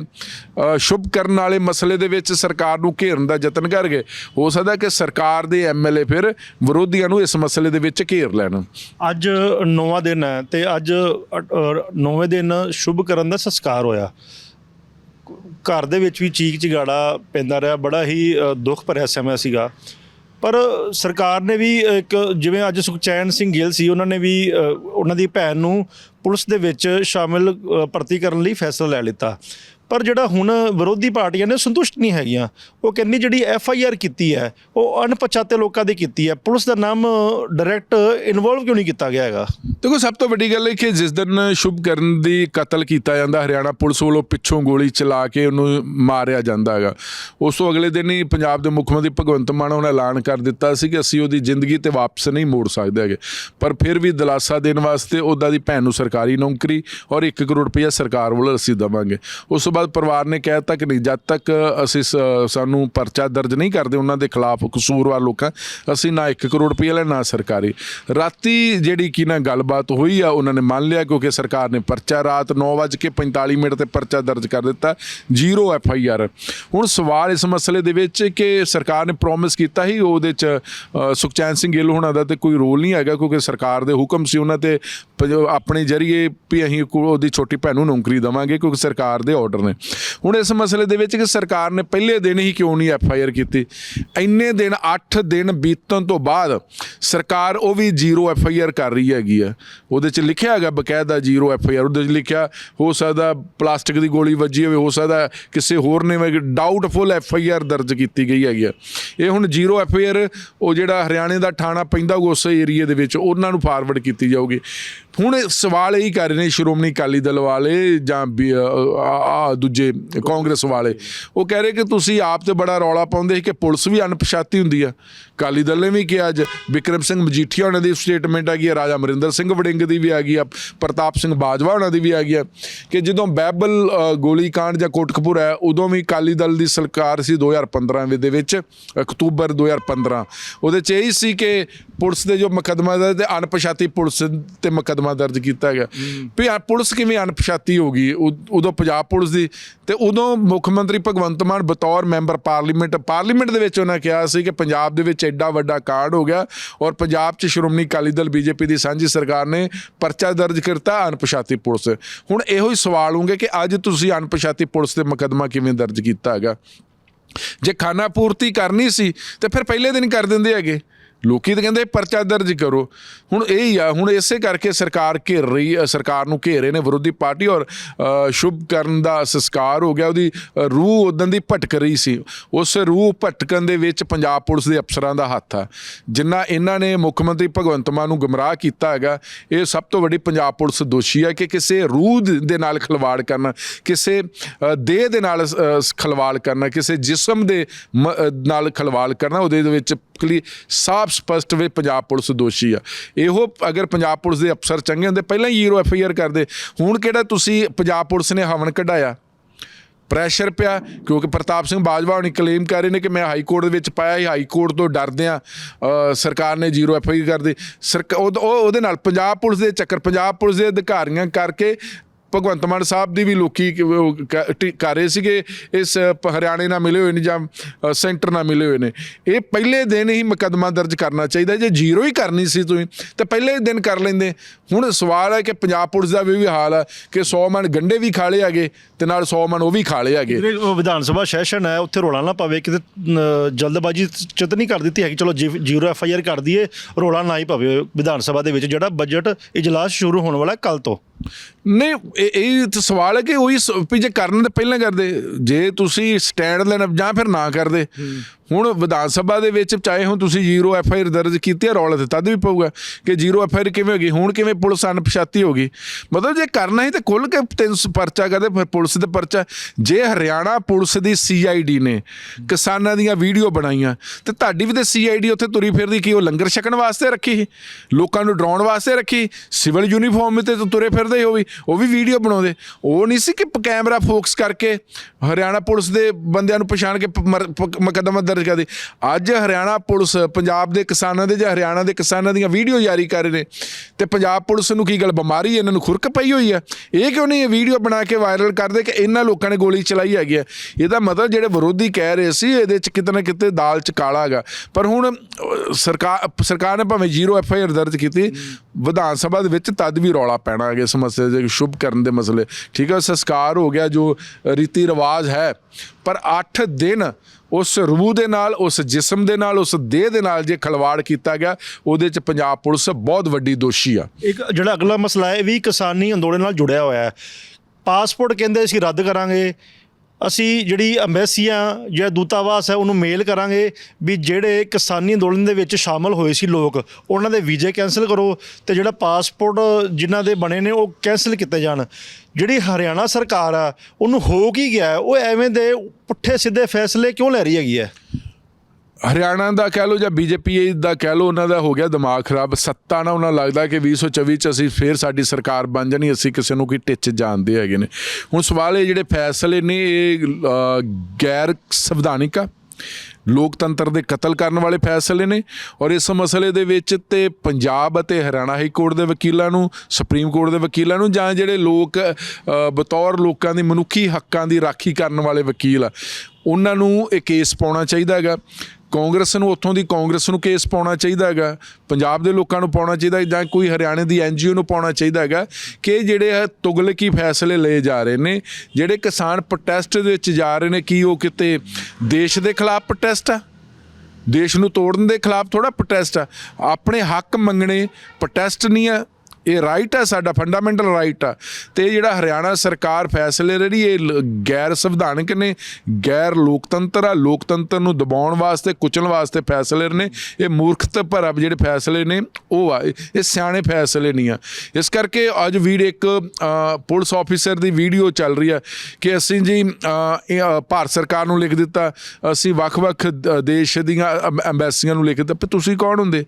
ਸ਼ੁਭ ਕਰਨ ਵਾਲੇ ਮਸਲੇ ਦੇ ਵਿੱਚ ਸਰਕਾਰ ਨੂੰ ਘੇਰਨ ਦਾ ਯਤਨ ਕਰ ਗਏ ਹੋ ਸਕਦਾ ਕਿ ਸਰਕਾਰ ਦੇ ਐਮਐਲਏ ਫਿਰ ਵਿਰੋਧੀਆਂ ਨੂੰ ਇਸ ਮਸਲੇ ਦੇ ਵਿੱਚ ਘੇਰ ਲੈਣ। ਅੱਜ ਨੌਵਾਂ ਦਿਨ ਹੈ ਤੇ ਅੱਜ ਨੌਵੇਂ ਦਿਨ ਸ਼ੁਭ ਕਰਨ ਦਾ ਸੰਸਕਾਰ ਹੋਇਆ। ਘਰ ਦੇ ਵਿੱਚ ਵੀ ਚੀਕ ਚਿਗਾੜਾ ਪੈਂਦਾ ਰਿਹਾ, ਬੜਾ ਹੀ ਦੁੱਖ ਭਰਿਆ ਸਮਾਂ ਸੀਗਾ। ਪਰ ਸਰਕਾਰ ਨੇ ਵੀ ਇੱਕ ਜਿਵੇਂ ਅੱਜ ਸੁਖਚੈਨ ਸਿੰਘ ਗਿੱਲ ਸੀ, ਉਹਨਾਂ ਨੇ ਵੀ ਉਹਨਾਂ ਦੀ ਭੈਣ ਨੂੰ ਪੁਲਿਸ ਦੇ ਵਿੱਚ ਸ਼ਾਮਿਲ ਭਰਤੀ ਕਰਨ ਲਈ ਫੈਸਲਾ ਲੈ ਲਿੱਤਾ। ਪਰ ਜਿਹੜਾ ਹੁਣ ਵਿਰੋਧੀ ਪਾਰਟੀਆਂ ਨੇ ਸੰਤੁਸ਼ਟ ਨਹੀਂ ਹੈਗੀਆਂ। ਉਹ ਕਹਿੰਦੀ ਜਿਹੜੀ ਐਫ ਆਈ ਆਰ ਕੀਤੀ ਹੈ, ਉਹ ਅਣਪਛਾਤੇ ਲੋਕਾਂ ਦੀ ਕੀਤੀ ਹੈ। ਪੁਲਿਸ ਦਾ ਨਾਮ ਡਾਇਰੈਕਟ ਇਨਵੋਲਵ ਕਿਉਂ ਨਹੀਂ ਕੀਤਾ ਗਿਆ ਹੈਗਾ? ਦੇਖੋ, ਸਭ ਤੋਂ ਵੱਡੀ ਗੱਲ ਹੈ ਕਿ ਜਿਸ ਦਿਨ ਸ਼ੁਭ ਕਰਨ ਦੀ ਕਤਲ ਕੀਤਾ ਜਾਂਦਾ, ਹਰਿਆਣਾ ਪੁਲਿਸ ਵੱਲੋਂ ਪਿੱਛੋਂ ਗੋਲੀ ਚਲਾ ਕੇ ਉਹਨੂੰ ਮਾਰਿਆ ਜਾਂਦਾ ਹੈਗਾ। ਉਸ ਤੋਂ ਅਗਲੇ ਦਿਨ ਹੀ ਪੰਜਾਬ ਦੇ ਮੁੱਖ ਮੰਤਰੀ ਭਗਵੰਤ ਮਾਨ ਉਹਨਾਂ ਐਲਾਨ ਕਰ ਦਿੱਤਾ ਸੀ ਕਿ ਅਸੀਂ ਉਹਦੀ ਜ਼ਿੰਦਗੀ ਤੇ ਵਾਪਸ ਨਹੀਂ ਮੋੜ ਸਕਦੇ ਹੈਗੇ। ਪਰ ਫਿਰ ਵੀ ਦਿਲਾਸਾ ਦੇਣ ਵਾਸਤੇ ਉਹਦਾ ਦੀ ਭੈਣ ਨੂੰ ਸਰਕਾਰੀ ਨੌਕਰੀ ਔਰ 1 ਕਰੋੜ ਰੁਪਇਆ ਸਰਕਾਰ ਵੱਲੋਂ ਅਸੀਂ ਦੇਵਾਂਗੇ। ਉਸ ਤੋਂ ਬਾਅਦ ਪਰਿਵਾਰ ਨੇ ਕਹਿ ਤੱਕ ਨਹੀਂ, ਜਦ ਤੱਕ ਅਸੀਂ ਸ- ਸਾਨੂੰ ਪਰਚਾ ਦਰਜ ਨਹੀਂ ਕਰਦੇ ਉਹਨਾਂ ਦੇ ਖਿਲਾਫ ਕਸੂਰਵਾਰ ਲੋਕਾਂ, ਅਸੀਂ ਨਾ 1 ਕਰੋੜ ਰੁਪਇਆ ਲੈ ਨਾ ਸਰਕਾਰੀ। ਰਾਤੀ ਜਿਹੜੀ ਕੀ ਨਾ ਗੱਲਬਾਤ ਹੋਈ ਆ, ਉਹਨਾਂ ਨੇ ਮੰਨ ਲਿਆ ਕਿਉਂਕਿ ਸਰਕਾਰ ਨੇ ਪਰਚਾ ਰਾਤ 9:45 ਮਿੰਟ ਤੇ ਪਰਚਾ ਦਰਜ ਕਰ ਦਿੱਤਾ, ਜ਼ੀਰੋ ਐਫ ਆਈ ਆਰ। ਹੁਣ ਸਵਾਲ ਇਸ ਮਸਲੇ ਦੇ ਵਿੱਚ ਕਿ ਸਰਕਾਰ ਨੇ ਪ੍ਰੋਮਿਸ ਕੀਤਾ ਸੀ, ਉਹਦੇ ਚ ਸੁਖਚੈਨ ਸਿੰਘ ਗਿੱਲ ਹੋਣਾ ਦਾ ਤੇ ਕੋਈ ਰੋਲ ਨਹੀਂ ਹੈਗਾ ਕਿਉਂਕਿ ਸਰਕਾਰ ਦੇ ਹੁਕਮ ਸੀ ਉਹਨਾਂ ਤੇ, ਪ- ਆਪਣੇ ਜਰੀਏ ਵੀ ਅਸੀਂ ਉਹਦੀ ਛੋਟੀ ਭੈਣ ਨੂੰ ਨੌਕਰੀ ਦੇਵਾਂਗੇ ਕਿਉਂਕਿ ਸਰਕਾਰ ਦੇ ਆਰਡਰ ਨੇ। ਹੁਣ ਇਸ ਮਸਲੇ ਦੇ ਵਿੱਚ ਕਿ ਸਰਕਾਰ ਨੇ ਪਹਿਲੇ ਦਿਨ ਹੀ ਕਿਉਂ ਨਹੀਂ ਐਫ ਆਈ ਆਰ ਕੀਤੀ? ਇੰਨੇ ਦਿਨ 8 ਦਿਨ ਬੀਤਣ ਤੋਂ ਬਾਅਦ ਸਰਕਾਰ ਉਹ ਵੀ ਜ਼ੀਰੋ ਐਫ ਆਈ ਆਰ ਕਰ ਰਹੀ ਹੈਗੀ ਆ। ਉਹਦੇ ਚ ਲਿਖਿਆ ਹੈਗਾ ਬਕਾਇਦਾ ਜ਼ੀਰੋ ਐਫ ਆਈ ਆਰ। ਉਹਦੇ ਚ ਲਿਖਿਆ, ਹੋ ਸਕਦਾ ਪਲਾਸਟਿਕ ਦੀ ਗੋਲੀ ਵੱਜੀ ਹੋਵੇ, ਹੋ ਸਕਦਾ ਕਿਸੇ ਹੋਰ ਨੇ ਡਾਊਟਫੁਲ ਐਫ ਆਈ ਆਰ ਦਰਜ ਕੀਤੀ ਗਈ ਹੈਗੀ ਆ। ਇਹ ਹੁਣ ਜ਼ੀਰੋ ਐਫ ਆਈ ਆਰ, ਉਹ ਜਿਹੜਾ ਹਰਿਆਣੇ ਦਾ ਥਾਣਾ ਪੈਂਦਾ ਹੋਊਗਾ ਉਸ ਏਰੀਏ ਦੇ ਵਿੱਚ, ਉਹਨਾਂ ਨੂੰ ਫਾਰਵਰਡ ਕੀਤੀ ਜਾਊਗੀ। ਹੁਣ ਸਵਾਲ ਇਹੀ ਕਰ ਰਹੇ ਨੇ ਸ਼੍ਰੋਮਣੀ ਅਕਾਲੀ ਦਲ ਵਾਲੇ ਜਾਂ ਆ ਦੂਜੇ ਕਾਂਗਰਸ ਵਾਲੇ। ਉਹ ਕਹਿ ਰਹੇ ਕਿ ਤੁਸੀਂ ਆਪ ਤੇ ਬੜਾ ਰੌਲਾ ਪਾਉਂਦੇ ਸੀ ਕਿ ਪੁਲਿਸ ਵੀ ਅਣਪਛਾਤੀ ਹੁੰਦੀ ਆ। ਅਕਾਲੀ ਦਲ ਨੇ ਵੀ ਕਿਹਾ ਅੱਜ ਵਿਕਰਮ ਸਿੰਘ ਮਜੀਠੀਆ ਉਹਨਾਂ ਦੀ ਸਟੇਟਮੈਂਟ ਹੈਗੀ ਆ ਰਾਜਾ ਅਮਰਿੰਦਰ ਸਿੰਘ ਵੜਿੰਗ ਦੀ ਵੀ ਹੈਗੀ ਆ ਪ੍ਰਤਾਪ ਸਿੰਘ ਬਾਜਵਾ ਉਹਨਾਂ ਦੀ ਵੀ ਹੈਗੀ ਆ ਕਿ ਜਦੋਂ ਬੈਬਲ ਅ, ਗੋਲੀकांड ਜਾਂ ਕੋਟਕਪੂਰ ਹੈ ਉਦੋਂ ਵੀ ਅਕਾਲੀ ਦਲ ਦੀ ਸਰਕਾਰ ਸੀ 2015 ਦੇ ਵਿੱਚ ਅਕਤੂਬਰ 2015 ਉਹਦੇ ਚ ਇਹੀ ਸੀ ਕਿ ਪੁਲਿਸ ਦੇ ਜੋ ਮੁਕੱਦਮਾ ਦਰਜ ਤੇ ਅਣਪਛਾਤੀ ਪੁਲਿਸ ਤੇ ਮੁਕੱਦਮਾ ਦਰਜ ਕੀਤਾ ਗਿਆ ਵੀ ਆ ਪੁਲਿਸ ਕਿਵੇਂ ਅਣਪਛਾਤੀ ਹੋ ਗਈ? ਉਦ- ਉਦੋਂ ਪੰਜਾਬ ਪੁਲਿਸ ਦੀ ਤੇ ਉਦੋਂ ਮੁੱਖ ਮੰਤਰੀ ਭਗਵੰਤ ਮਾਨ ਬਤੌਰ ਮੈਂਬਰ ਪਾਰਲੀਮੈਂਟ ਪਾਰਲੀਮੈਂਟ ਦੇ ਵਿੱਚ ਉਹਨਾਂ ਕਿਹਾ ਸੀ ਕਿ ਪੰਜਾਬ ਦੇ ਵਿੱਚ ਐਡਾ ਵੱਡਾ ਕਾਂਡ ਹੋ ਗਿਆ ਔਰ ਪੰਜਾਬ 'ਚ ਸ਼੍ਰੋਮਣੀ ਅਕਾਲੀ ਦਲ ਬੀਜੇਪੀ ਦੀ ਸਾਂਝੀ ਸਰਕਾਰ ਨੇ ਪਰਚਾ ਦਰਜ ਕਰਤਾ ਅਣਪਛਾਤੀ ਪੁਲਿਸ। ਹੁਣ ਇਹੋ ਹੀ ਸਵਾਲ ਹੋਣਗੇ ਕਿ ਅੱਜ ਤੁਸੀਂ ਅਣਪਛਾਤੀ ਪੁਲਿਸ ਤੇ ਮੁਕੱਦਮਾ ਕਿਵੇਂ ਦਰਜ ਕੀਤਾ ਹੈਗਾ? ਜੇ ਖਾਨਾ ਪੂਰਤੀ ਕਰਨੀ ਸੀ ਤੇ ਫਿਰ ਪਹਿਲੇ ਦਿਨ ਕਰ ਦਿੰਦੇ ਹੈਗੇ। ਲੋਕੀ ਤਾਂ ਕਹਿੰਦੇ ਪਰਚਾ ਦਰਜ ਕਰੋ। ਹੁਣ ਇਹ ਹੀ ਆ ਹੁਣ ਇਸੇ ਕਰਕੇ ਸਰਕਾਰ ਘੇਰ ਰਹੀ ਹੈ ਸਰਕਾਰ ਨੂੰ ਘੇਰ ਰਹੇ ਨੇ ਵਿਰੋਧੀ ਪਾਰਟੀ ਔਰ ਸ਼ੁਭ ਕਰਨ ਦਾ ਸੰਸਕਾਰ ਹੋ ਗਿਆ ਉਹਦੀ ਰੂਹ ਉਦੋਂ ਦੀ ਭਟਕ ਰਹੀ ਸੀ। ਉਸ ਰੂਹ ਭਟਕਣ ਦੇ ਵਿੱਚ ਪੰਜਾਬ ਪੁਲਿਸ ਦੇ ਅਫਸਰਾਂ ਦਾ ਹੱਥ ਆ। ਜਿੰਨਾ ਇਹਨਾਂ ਨੇ ਮੁੱਖ ਮੰਤਰੀ ਭਗਵੰਤ ਮਾਨ ਨੂੰ ਗਮਰਾਹ ਕੀਤਾ ਹੈਗਾ ਇਹ ਸਭ ਤੋਂ ਵੱਡੀ ਪੰਜਾਬ ਪੁਲਿਸ ਦੋਸ਼ੀ ਹੈ ਕਿ ਕਿਸੇ ਰੂਹ ਦ- ਦੇ ਨਾਲ ਖਿਲਵਾੜ ਕਰਨਾ ਕਿਸੇ ਦੇਹ ਦੇ ਨਾਲ ਅ, ਖਿਲਵਾੜ ਕਰਨਾ ਕਿਸੇ ਜਿਸਮ ਦੇ ਮ- ਨਾਲ ਖਿਲਵਾੜ ਕਰਨਾ ਉਹਦੇ ਵਿੱਚ ਕਲੀ ਸਾਫ਼ ਸਪਸ਼ਟ ਵੇ ਪੰਜਾਬ ਪੁਲਿਸ ਦੋਸ਼ੀ ਆ। ਇਹੋ ਅਗਰ ਪੰਜਾਬ ਪੁਲਿਸ ਦੇ ਅਫਸਰ ਚੰਗੇ ਹੁੰਦੇ, ਪਹਿਲਾਂ ਹੀ ਜ਼ੀਰੋ ਐਫ ਆਈ ਆਰ ਕਰਦੇ। ਹੁਣ ਕਿਹੜਾ ਤੁਸੀਂ ਪੰਜਾਬ ਪੁਲਿਸ ਨੇ ਹਵਨ ਕਢਾਇਆ? ਪ੍ਰੈਸ਼ਰ ਪਿਆ, ਕਿਉਂਕਿ ਪ੍ਰਤਾਪ ਸਿੰਘ ਬਾਜਵਾ ਹੁਣੀ ਕਲੇਮ ਕਰ ਰਹੇ ਨੇ ਕਿ ਮੈਂ ਹਾਈ ਕੋਰਟ ਦੇ ਵਿੱਚ ਪਾਇਆ ਹੀ ਹਾਈ ਕੋਰਟ ਤੋਂ ਡਰਦੇ ਆ। ਸਰਕਾਰ ਨੇ ਜ਼ੀਰੋ ਐਫ ਆਈ ਕਰਦੇ। ਸਰਕਾਰ ਉਹਦੇ ਨਾਲ ਪੰਜਾਬ ਪੁਲਿਸ ਦੇ ਚੱਕਰ, ਪੰਜਾਬ ਪੁਲਿਸ ਦੇ ਅਧਿਕਾਰੀਆਂ ਕਰਕੇ ਭਗਵੰਤ ਮਾਨ ਸਾਹਿਬ ਦੀ ਵੀ ਲੋਕੀ ਕਿ ਕ- ਕਰ ਰਹੇ ਸੀਗੇ, ਇਸ, ਪ- ਹਰਿਆਣੇ ਨਾਲ ਮਿਲੇ ਹੋਏ ਨੇ ਜਾਂ ਸੈਂਟਰ ਨਾਲ ਮਿਲੇ ਹੋਏ ਨੇ। ਇਹ ਪਹਿਲੇ ਦਿਨ ਹੀ ਮੁਕੱਦਮਾ ਦਰਜ ਕਰਨਾ ਚਾਹੀਦਾ, ਜੇ ਜ਼ੀਰੋ ਹੀ ਕਰਨੀ ਸੀ ਤੁਸੀਂ, ਤੇ ਪਹਿਲੇ ਦਿਨ ਕਰ ਲੈਂਦੇ। ਹੁਣ ਸਵਾਲ ਹੈ ਕਿ ਪੰਜਾਬ ਪੁਲਿਸ ਦਾ ਵੀ ਹਾਲ ਹੈ ਕਿ 100 ਮਨ ਗੰਡੇ ਵੀ ਖਾ ਲਏ ਹੈਗੇ, ਤੇ ਨਾਲ 100 ਮਨ ਉਹ ਵੀ ਖਾ ਲਏ ਹੈਗੇ। ਵਿਧਾਨ ਸਭਾ ਸੈਸ਼ਨ ਹੈ, ਉੱਥੇ ਰੋਲਾ ਨਾ ਪਵੇ, ਕਿਤੇ ਜਲਦਬਾਜ਼ੀ ਚ ਨਹੀਂ ਕਰ ਦਿੱਤੀ ਹੈ ਕਿ ਚਲੋ ਜੀ- ਜ਼ੀਰੋ ਐਫ ਆਈ ਆਰ ਕਰ ਦਈਏ, ਰੋਲਾ ਨਾ ਹੀ ਪਵੇ ਵਿਧਾਨ ਸਭਾ ਦੇ ਵਿੱਚ, ਜਿਹੜਾ ਬਜਟ ਇਜਲਾਸ ਸ਼ੁਰੂ ਹੋਣ ਵਾਲਾ ਕੱਲ ਤੋਂ। ਨਹੀਂ, ਇਹ ਇਹ ਤਾਂ ਸਵਾਲ ਹੈ ਕਿ ਉਹੀ ਸ- ਵੀ ਜੇ ਕਰਨ ਤਾਂ ਪਹਿਲਾਂ ਕਰਦੇ, ਜੇ ਤੁਸੀਂ ਸਟੈਂਡ ਲੈਣਾ ਜਾਂ ਫਿਰ ਨਾ ਕਰਦੇ ਹੁਣ ਵਿਧਾਨ ਸਭਾ ਦੇ ਵਿੱਚ ਚਾਹੇ ਹੁਣ ਤੁਸੀਂ ਜ਼ੀਰੋ ਐਫ ਆਈ ਆਰ ਦਰਜ ਕੀਤੀ ਹੈ, ਰੌਲਾ ਤੇ ਤਦ ਵੀ ਪਊਗਾ ਕਿ ਜ਼ੀਰੋ ਐਫ ਆਈ ਆਰ ਕਿਵੇਂ ਹੋ ਗਈ, ਹੁਣ ਕਿਵੇਂ ਪੁਲਿਸ ਅਣਪਛਾਤੀ ਹੋ ਗਈ। ਮਤਲਬ ਜੇ ਕਰਨਾ ਹੀ ਤਾਂ ਖੁੱਲ ਕੇ ਤਿੰਨ ਸੌ ਪਰਚਾ ਕਰਦੇ ਫਿਰ ਪੁਲਿਸ ਦੇ ਪਰਚਾ। ਜੇ ਹਰਿਆਣਾ ਪੁਲਿਸ ਦੀ ਸੀਆਈਡੀ ਨੇ ਕਿਸਾਨਾਂ ਦੀਆਂ ਵੀਡੀਓ ਬਣਾਈਆਂ, ਤੇ ਤੁਹਾਡੀ ਵੀ ਤੇ ਸੀਆਈਡੀ ਉੱਥੇ ਤੁਰੀ ਫਿਰਦੀ ਕੀ ਉਹ ਲੰਗਰ ਛਕਣ ਵਾਸਤੇ ਰੱਖੀ ਸੀ, ਲੋਕਾਂ ਨੂੰ ਡਰਾਉਣ ਵਾਸਤੇ ਰੱਖੀ ਸਿਵਲ ਯੂਨੀਫਾਰਮ ਵਿੱਚ ਤੇ ਤੁਰੇ ਫਿਰਦੇ ਹੋ ਵੀ, ਉਹ ਵੀ ਵੀਡੀਓ ਬਣਾਉਂਦੇ। ਉਹ ਨਹੀਂ ਸੀ ਕਿ ਪ- ਕੈਮਰਾ ਫੋਕਸ ਕਰਕੇ ਹਰਿਆਣਾ ਪੁਲਿਸ ਦੇ ਬੰਦਿਆਂ ਨੂੰ ਪਛਾਣ ਕੇ ਪ- ਮਰ- ਦਰਜ ਕਰਦੇ। ਅੱਜ ਹਰਿਆਣਾ ਪੁਲਿਸ, ਪੰਜਾਬ ਦੇ ਕਿਸਾਨਾਂ ਦੇ ਜਾਂ ਹਰਿਆਣਾ ਦੇ ਕਿਸਾਨਾਂ ਦੀਆਂ ਵੀਡੀਓ ਜਾਰੀ ਕਰ ਰਹੇ ਨੇ। ਤੇ ਪੰਜਾਬ ਪੁਲਿਸ ਨੂੰ ਕੀ ਗੱਲ ਬਿਮਾਰੀ ਇਹਨਾਂ ਨੂੰ ਖੁਰਕ ਪਈ ਹੋਈ ਆ ਇਹ ਕਿਉਂ ਨਹੀਂ ਇਹ ਵੀਡੀਓ ਬਣਾ ਕੇ ਵਾਇਰਲ ਕਰਦੇ ਕਿ ਇਹਨਾਂ ਲੋਕਾਂ ਨੇ ਗੋਲੀ ਚਲਾਈ ਹੈਗੀ ਆ ਇਹਦਾ ਮਤਲਬ ਜਿਹੜੇ ਵਿਰੋਧੀ ਕਹਿ ਰਹੇ ਸੀ, ਇਹਦੇ ਚ ਕਿਤੇ ਨਾ ਕਿਤੇ ਦਾਲ ਚ ਕਾਲਾ ਹੈਗਾ। ਪਰ ਹੁਣ ਸਰਕਾਰ ਸਰਕਾਰ ਨੇ ਭਾਵੇਂ ਜ਼ੀਰੋ ਐਫ ਆਈ ਆਰ ਦਰਜ ਕੀਤੀ, ਵਿਧਾਨ ਸਭਾ ਦੇ ਵਿੱਚ ਤਦ ਵੀ ਰੌਲਾ ਪੈਣਾ ਹੈਗੇ ਇਸ ਮਸਲੇ ਦੇ, ਸ਼ੁਭ ਕਰਨ ਦੇ ਮਸਲੇ। ਠੀਕ ਹੈ, ਸੰਸਕਾਰ ਹੋ ਗਿਆ ਜੋ ਰੀਤੀ ਰਿਵਾਜ ਹੈ। ਪਰ 8 ਦਿਨ ਉਸ ਰੂਹ ਦੇ ਨਾਲ, ਉਸ ਜਿਸਮ ਦੇ ਨਾਲ, ਉਸ ਦੇਹ ਦੇ ਨਾਲ ਜੇ ਖਲਵਾੜ ਕੀਤਾ ਗਿਆ, ਉਹਦੇ ਚ ਪੰਜਾਬ ਪੁਲਿਸ ਬਹੁਤ ਵੱਡੀ ਦੋਸ਼ੀ ਆ। ਇੱਕ ਜਿਹੜਾ ਅਗਲਾ ਮਸਲਾ ਹੈ, ਇਹ ਵੀ ਕਿਸਾਨੀ ਅੰਦੋਲਨ ਨਾਲ ਜੁੜਿਆ ਹੋਇਆ ਹੈ। ਪਾਸਪੋਰਟ ਕਹਿੰਦੇ ਅਸੀਂ ਰੱਦ ਕਰਾਂਗੇ ਅਸੀਂ ਜਿਹੜੀ ਅੰਬੈਸੀਆਂ ਜਾਂ ਦੂਤਾਵਾਸ ਹੈ ਉਹਨੂੰ ਮੇਲ ਕਰਾਂਗੇ ਵੀ ਜਿਹੜੇ ਕਿਸਾਨੀ ਅੰਦੋਲਨ ਦੇ ਵਿੱਚ ਸ਼ਾਮਲ ਹੋਏ ਸੀ ਲੋਕ, ਉਹਨਾਂ ਦੇ ਵੀਜ਼ੇ ਕੈਨਸਲ ਕਰੋ ਤੇ ਜਿਹੜਾ ਪਾਸਪੋਰਟ ਜਿਨ੍ਹਾਂ ਦੇ ਬਣੇ ਨੇ, ਉਹ ਕੈਨਸਲ ਕੀਤੇ ਜਾਣ। ਜਿਹੜੀ ਹਰਿਆਣਾ ਸਰਕਾਰ ਆ, ਉਹਨੂੰ ਹੋ ਕੀ ਗਿਆ? ਉਹ ਐਵੇਂ ਦੇ ਪੁੱਠੇ ਸਿੱਧੇ ਫੈਸਲੇ ਕਿਉਂ ਲੈ ਰਹੀ ਹੈਗੀ ਹੈ? ਹਰਿਆਣਾ ਦਾ ਕਹਿ ਲਓ ਜਾਂ ਬੀਜੇਪੀ ਦਾ ਕਹਿ ਲਓ, ਉਹਨਾਂ ਦਾ ਹੋ ਗਿਆ ਦਿਮਾਗ ਖਰਾਬ। ਸੱਤਾ ਨਾਲ ਉਹਨਾਂ ਲੱਗਦਾ ਕਿ 2024 ਚ ਅਸੀਂ ਫੇਰ ਸਾਡੀ ਸਰਕਾਰ ਬਣ ਜਾਣੀ, ਅਸੀਂ ਕਿਸੇ ਨੂੰ ਕੋਈ ਟਿੱਚ ਜਾਣਦੇ ਹੈਗੇ ਨੇ। ਹੁਣ ਸਵਾਲ ਇਹ ਜਿਹੜੇ ਫੈਸਲੇ ਨੇ, ਇਹ ਗੈਰ ਸੰਵਿਧਾਨਿਕ ਆ। ਲੋਕਤੰਤਰ ਦੇ ਕਤਲ ਕਰਨ ਵਾਲੇ ਫੈਸਲੇ ਨੇ ਔਰ ਇਸ ਮਸਲੇ ਦੇ ਵਿੱਚ ਤੇ ਪੰਜਾਬ ਅਤੇ ਹਰਿਆਣਾ ਹਾਈ ਕੋਰਟ ਦੇ ਵਕੀਲਾਂ ਨੂੰ, ਸੁਪਰੀਮ ਕੋਰਟ ਦੇ ਵਕੀਲਾਂ ਨੂੰ ਜਾਂ ਜਿਹੜੇ ਲੋਕ ਬਤੌਰ ਲੋਕਾਂ ਦੀ ਮਨੁੱਖੀ ਹੱਕਾਂ ਦੀ ਰਾਖੀ ਕਰਨ ਵਾਲੇ ਵਕੀਲ ਆ, ਉਹਨਾਂ ਨੂੰ ਇਹ ਕੇਸ ਪਾਉਣਾ ਚਾਹੀਦਾ ਹੈਗਾ। ਕਾਂਗਰਸ ਨੂੰ, ਉੱਥੋਂ ਦੀ ਕਾਂਗਰਸ ਨੂੰ ਕੇਸ ਪਾਉਣਾ ਚਾਹੀਦਾ ਹੈਗਾ। ਪੰਜਾਬ ਦੇ ਲੋਕਾਂ ਨੂੰ ਪਾਉਣਾ ਚਾਹੀਦਾ, ਜਾਂ ਕੋਈ ਹਰਿਆਣੇ ਦੀ ਐਨਜੀਓ ਨੂੰ ਪਾਉਣਾ ਚਾਹੀਦਾ ਹੈਗਾ ਕਿ ਜਿਹੜੇ ਆ ਤੁਗਲਕੀ ਫੈਸਲੇ ਲਏ ਜਾ ਰਹੇ ਨੇ, ਜਿਹੜੇ ਕਿਸਾਨ ਪ੍ਰੋਟੈਸਟ ਦੇ ਵਿੱਚ ਜਾ ਰਹੇ ਨੇ, ਕੀ ਉਹ ਕਿਤੇ ਦੇਸ਼ ਦੇ ਖਿਲਾਫ ਪ੍ਰੋਟੈਸਟ ਆ? ਦੇਸ਼ ਨੂੰ ਤੋੜਨ ਦੇ ਖਿਲਾਫ ਥੋੜਾ ਪ੍ਰੋਟੈਸਟ ਆ? ਆਪਣੇ ਹੱਕ ਮੰਗਣੇ ਪ੍ਰੋਟੈਸਟ ਨਹੀਂ ਆ ਇਹ ਰਾਈਟ ਆ ਸਾਡਾ ਫੰਡਾਮੈਂਟਲ ਰਾਈਟ ਆ। ਤੇ ਜਿਹੜਾ ਹਰਿਆਣਾ ਸਰਕਾਰ ਫੈਸਲੇ ਲੈ ਇਹ ਲ- ਗੈਰ ਸੰਵਿਧਾਨਕ ਨੇ ਗੈਰ ਲੋਕਤੰਤਰ ਆ। ਲੋਕਤੰਤਰ ਨੂੰ ਦਬਾਉਣ ਵਾਸਤੇ ਕੁਚਲਣ ਵਾਸਤੇ ਫੈਸਲੇ ਨੇ। ਇਹ ਮੂਰਖਤਾ ਭਰਾ ਜਿਹੜੇ ਫੈਸਲੇ ਨੇ ਉਹ ਆ। ਇਹ ਸਿਆਣੇ ਫੈਸਲੇ ਨਹੀਂ ਆ। ਇਸ ਕਰਕੇ ਅੱਜ ਵੀਡ ਇੱਕ ਪੁਲਿਸ ਆਫੀਸਰ ਦੀ ਵੀਡੀਓ ਚੱਲ ਰਹੀ ਆ ਕਿ ਅਸੀਂ ਜੀ ਇਹ, ਭਾਰਤ ਸਰਕਾਰ ਨੂੰ ਲਿਖ ਦਿੱਤਾ। ਅਸੀਂ ਵੱਖ-ਵੱਖ ਦੇਸ਼ ਦੀਆਂ ਅੰਬ- ਐਮਬੈਸੀਆਂ ਨੂੰ ਲਿਖ ਦਿੱਤਾ। ਪਰ ਤੁਸੀਂ ਕੌਣ ਹੁੰਦੇ?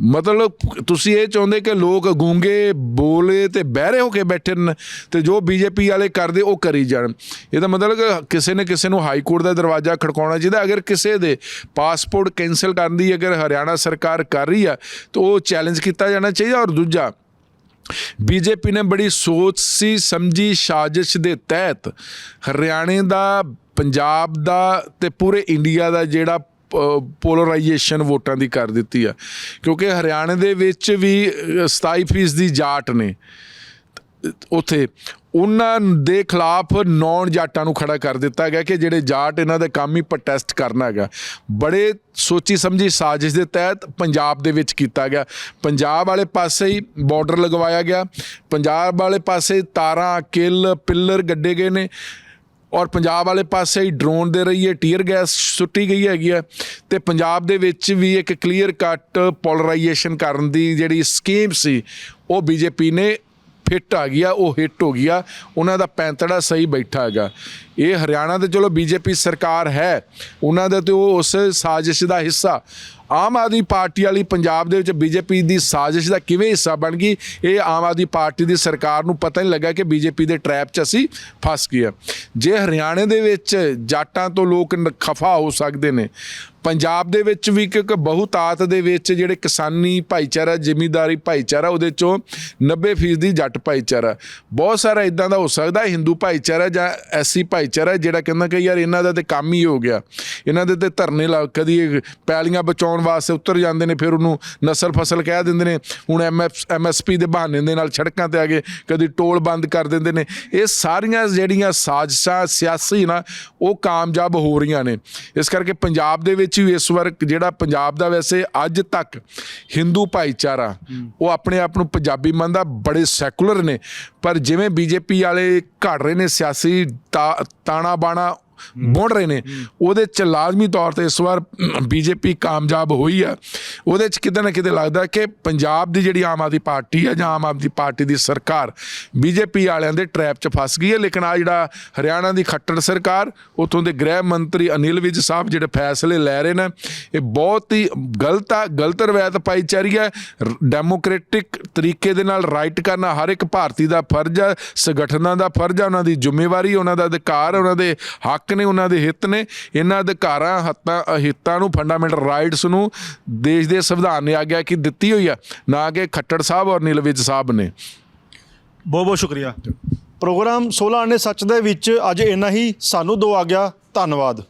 ਮਤਲਬ ਤੁਸੀਂ ਇਹ ਚਾਹੁੰਦੇ ਕਿ ਲੋਕ ਗੂੰਗੇ, ਬੋਲੇ ਤੇ ਬਹਿਰੇ ਹੋ ਕੇ ਬੈਠੇ ਨੇ ਤੇ ਜੋ ਬੀਜੇਪੀ ਵਾਲੇ ਕਰਦੇ ਉਹ ਕਰੀ ਜਾਣ। ਇਹਦਾ ਮਤਲਬ ਕਿ ਕਿਸੇ ਨੇ ਕਿਸੇ ਨੂੰ ਹਾਈ ਕੋਰਟ ਦਾ ਦਰਵਾਜ਼ਾ ਖੜਕਾਉਣਾ ਚਾਹੀਦਾ। ਅਗਰ ਕਿਸੇ ਦੇ ਪਾਸਪੋਰਟ ਕੈਨਸਲ ਕਰਨ ਦੀ ਅਗਰ ਹਰਿਆਣਾ ਸਰਕਾਰ ਕਰ ਰਹੀ ਆ, ਤਾਂ ਉਹ ਚੈਲੰਜ ਕੀਤਾ ਜਾਣਾ ਚਾਹੀਦਾ। ਔਰ ਦੂਜਾ ਬੀਜੇਪੀ ਨੇ ਬੜੀ ਸੋਚ ਸੀ, ਸਮਝੀ, ਸਾਜ਼ਿਸ਼ ਦੇ ਤਹਿਤ ਹਰਿਆਣੇ ਦਾ, ਪੰਜਾਬ ਦਾ ਤੇ ਪੂਰੇ ਇੰਡੀਆ ਦਾ ਜਿਹੜਾ ਪੋਲਰਾਈਜੇਸ਼ਨ ਵੋਟਾਂ ਦੀ ਕਰ ਦਿੱਤੀ ਆ। ਕਿਉਂਕਿ ਹਰਿਆਣੇ ਦੇ ਵਿੱਚ ਵੀ ਅ, 27% ਦੀ ਜਾਟ ਨੇ। ਉਥੇ ਉਹਨਾਂ ਦੇ ਖਿਲਾਫ ਨੌਨ ਜਾਟਾਂ ਨੂੰ ਖੜਾ ਕਰ ਦਿੱਤਾ ਗਿਆ ਕਿ ਜਿਹੜੇ ਜਾਟ ਇਹਨਾਂ ਦੇ ਕੰਮ ਹੀ ਪ੍ਰੋਟੈਸਟ ਕਰਨਾ ਹੈਗਾ। ਬੜੇ ਸੋਚੀ ਸਮਝੀ ਸਾਜ਼ਿਸ਼ ਦੇ ਤਹਿਤ ਪੰਜਾਬ ਦੇ ਵਿੱਚ ਕੀਤਾ ਗਿਆ। ਪੰਜਾਬ ਵਾਲੇ ਪਾਸੇ ਹੀ ਬਾਰਡਰ ਲਗਵਾਇਆ ਗਿਆ। ਪੰਜਾਬ ਵਾਲੇ ਪਾਸੇ ਤਾਰਾਂ ਕਿੱਲ ਪਿੱਲਰ ਗੱਡੇ ਗਏ ਨੇ। ਔਰ ਪੰਜਾਬ ਵਾਲੇ ਪਾਸੇ ਹੀ ਡਰੋਨ ਦੇ ਰਹੀਏ ਟੀਅਰ ਗੈਸ ਸੁੱਟੀ ਗਈ ਹੈਗੀ ਹੈ ਤੇ ਪੰਜਾਬ ਦੇ ਵਿੱਚ ਵੀ ਇੱਕ ਕਲੀਅਰ ਕੱਟ ਪੋਲਰਾਈਜੇਸ਼ਨ ਕਰਨ ਦੀ ਜਿਹੜੀ ਸਕੀਮ ਸੀ, ਉਹ ਬੀਜੇਪੀ ਨੇ ਫਿੱਟ ਆ ਗਿਆ ਉਹ ਹਿੱਟ ਹੋ ਗਿਆ ਉਹਨਾਂ ਦਾ ਪੈਂਤੜਾ ਸਹੀ ਬੈਠਾ ਹੈਗਾ। ਇਹ ਹਰਿਆਣਾ ਤੇ ਚਲੋ ਬੀਜੇਪੀ ਸਰਕਾਰ ਹੈ, ਉਹਨਾਂ ਦਾ ਤੇ ਉਹ ਉਸ ਸਾਜ਼ਿਸ਼ ਦਾ ਹਿੱਸਾ। ਆਮ ਆਦਮੀ ਪਾਰਟੀ ਵਾਲੀ ਪੰਜਾਬ ਦੇ ਵਿੱਚ ਬੀਜੇਪੀ ਦੀ ਸਾਜ਼ਿਸ਼ ਦਾ ਕਿਵੇਂ ਹਿੱਸਾ ਬਣ ਗਈ, ਇਹ ਆਮ ਆਦਮੀ ਪਾਰਟੀ ਦੀ ਸਰਕਾਰ ਨੂੰ ਪਤਾ ਨਹੀਂ ਲੱਗਾ ਕਿ ਬੀਜੇਪੀ ਦੇ ਟ੍ਰੈਪ 'ਚ ਅਸੀਂ ਫਸ ਗਏ ਹਾਂ। ਜੇ ਹਰਿਆਣੇ ਦੇ ਵਿੱਚ ਜਾਟਾਂ ਤੋਂ ਲੋਕ ਖਫਾ ਹੋ ਸਕਦੇ ਨੇ, ਪੰਜਾਬ ਦੇ ਵਿੱਚ ਵੀ ਕਿਉਂਕਿ ਬਹੁਤਾਤ ਦੇ ਵਿੱਚ ਜਿਹੜੇ ਕਿਸਾਨੀ ਭਾਈਚਾਰਾ, ਜ਼ਿਮੀਂਦਾਰੀ ਭਾਈਚਾਰਾ, ਉਹਦੇ ਚੋਂ 90% ਦੀ ਜੱਟ ਭਾਈਚਾਰਾ ਬਹੁਤ ਸਾਰਾ ਇਦਾਂ ਦਾ ਹੋ ਸਕਦਾ ਹਿੰਦੂ ਭਾਈਚਾਰਾ ਜਾਂ ਐਸੀ ਭਾਈਚਾਰਾ ਜਿਹੜਾ ਕਹਿੰਦਾ ਕਿ ਯਾਰ ਇਹਨਾਂ ਦਾ ਤੇ ਕੰਮ ਹੀ ਹੋ ਗਿਆ ਇਹਨਾਂ ਦੇ ਤੇ ਧਰਨੇ ਲਾ, ਕਦੀ ਪੈਲੀਆਂ ਬਚਾਉਣ ਵਾਸਤੇ ਉੱਤਰ ਜਾਂਦੇ ਨੇ, ਫਿਰ ਉਹਨੂੰ ਨਸਲ ਫਸਲ ਕਹਿ ਦਿੰਦੇ ਨੇ। ਹੁਣ ਐਮਐਸਪੀ ਦੇ ਬਹਾਨੇ ਦੇ ਨਾਲ ਸੜਕਾਂ ਤੇ ਆ ਗਏ ਕਦੀ ਟੋਲ ਬੰਦ ਕਰ ਦਿੰਦੇ ਨੇ। ਇਹ ਸਾਰੀਆਂ ਜਿਹੜੀਆਂ ਸਾਜ਼ਿਸ਼ਾਂ, ਸਿਆਸੀ ਨਾ, ਉਹ ਕਾਮਯਾਬ ਹੋ ਰਹੀਆਂ ਨੇ। ਇਸ ਕਰਕੇ ਪੰਜਾਬ ਦੇ ਵਿੱਚ ਵੀ ਇਸ ਵਾਰ ਜਿਹੜਾ ਪੰਜਾਬ ਦਾ ਵੈਸੇ ਅੱਜ ਤੱਕ ਹਿੰਦੂ ਭਾਈਚਾਰਾ, ਉਹ ਆਪਣੇ ਆਪ ਨੂੰ ਪੰਜਾਬੀ ਮੰਨਦਾ, ਬੜੇ ਸੈਕੂਲਰ ਨੇ। ਪਰ ਜਿਵੇਂ ਬੀਜੇਪੀ ਵਾਲੇ ਘੜ ਰਹੇ ਨੇ ਸਿਆਸੀ, ਤਾ- ਤਾਣਾ ਬਾਣਾ ਬੁਣ ਰਹੇ ਨੇ। ਉਹਦੇ ਚ ਲਾਜ਼ਮੀ ਤੌਰ ਤੇ ਇਸ ਵਾਰ ਬੀਜੇਪੀ ਕਾਮਯਾਬ ਹੋਈ ਆ। ਉਹਦੇ ਚ ਕਿਤੇ ਨਾ ਕਿਤੇ ਲੱਗਦਾ ਕਿ ਪੰਜਾਬ ਦੀ ਜਿਹੜੀ ਆਮ ਆਦਮੀ ਪਾਰਟੀ ਆ ਜਾਂ ਆਮ ਆਦਮੀ ਪਾਰਟੀ ਦੀ ਸਰਕਾਰ ਬੀਜੇਪੀ ਵਾਲਿਆਂ ਦੇ ਟ੍ਰੈਪ 'ਚ ਫਸ ਗਈ ਹੈ ਲੇਕਿਨ ਆ ਜਿਹੜਾ ਹਰਿਆਣਾ ਦੀ ਖੱਟੜ ਸਰਕਾਰ, ਉਥੋਂ ਦੇ ਗ੍ਰਹਿ ਮੰਤਰੀ ਅਨਿਲ ਵਿਜ ਸਾਹਿਬ ਜਿਹੜੇ ਫੈਸਲੇ ਲੈ ਰਹੇ ਨੇ, ਇਹ ਬਹੁਤ ਹੀ ਗਲਤ ਆ, ਗਲਤ ਰਵਾਇਤ ਪਾਈ ਹੈ ਰ- ਡੈਮੋਕ੍ਰੈਟਿਕ ਤਰੀਕੇ ਦੇ ਨਾਲ ਰਾਈਟ ਕਰਨਾ ਹਰ ਇੱਕ ਭਾਰਤੀ ਦਾ ਫਰਜ਼ ਹੈ ਸੰਗਠਨਾਂ ਦਾ ਫਰਜ਼ ਹੈ ਉਹਨਾਂ ਦੀ ਜ਼ਿੰਮੇਵਾਰੀ, ਉਹਨਾਂ ਦਾ ਅਧਿਕਾਰ, ਉਹਨਾਂ ਦੇ ਹੱਕ ਨੇ ਉਹਨਾਂ ਦੇ ਹਿੱਤ ਨੇ, ਇਹਨਾਂ ਅਧਿਕਾਰਾਂ, ਹੱਤਾਂ ਹਿੱਤਾਂ ਨੂੰ ਫੰਡਾਮੈਂਟਲ ਰਾਈਟਸ ਨੂੰ ਦੇਸ਼ ਦੇ ਸੰਵਿਧਾਨ ਨੇ ਆਗਿਆ ਕਿ ਦਿੱਤੀ ਹੋਈ ਆ, ਨਾ ਕਿ ਖੱਟੜ ਸਾਹਿਬ ਔਰ ਨੀਲਵਿਜ ਸਾਹਿਬ ਨੇ। ਬਹੁਤ ਬਹੁਤ ਸ਼ੁਕਰੀਆ। ਪ੍ਰੋਗਰਾਮ 16 ਆਨੇ ਸੱਚ ਦੇ ਵਿੱਚ ਅੱਜ ਇੰਨਾ ਹੀ, ਸਾਨੂੰ ਦੋ ਆ ਗਿਆ, ਧੰਨਵਾਦ।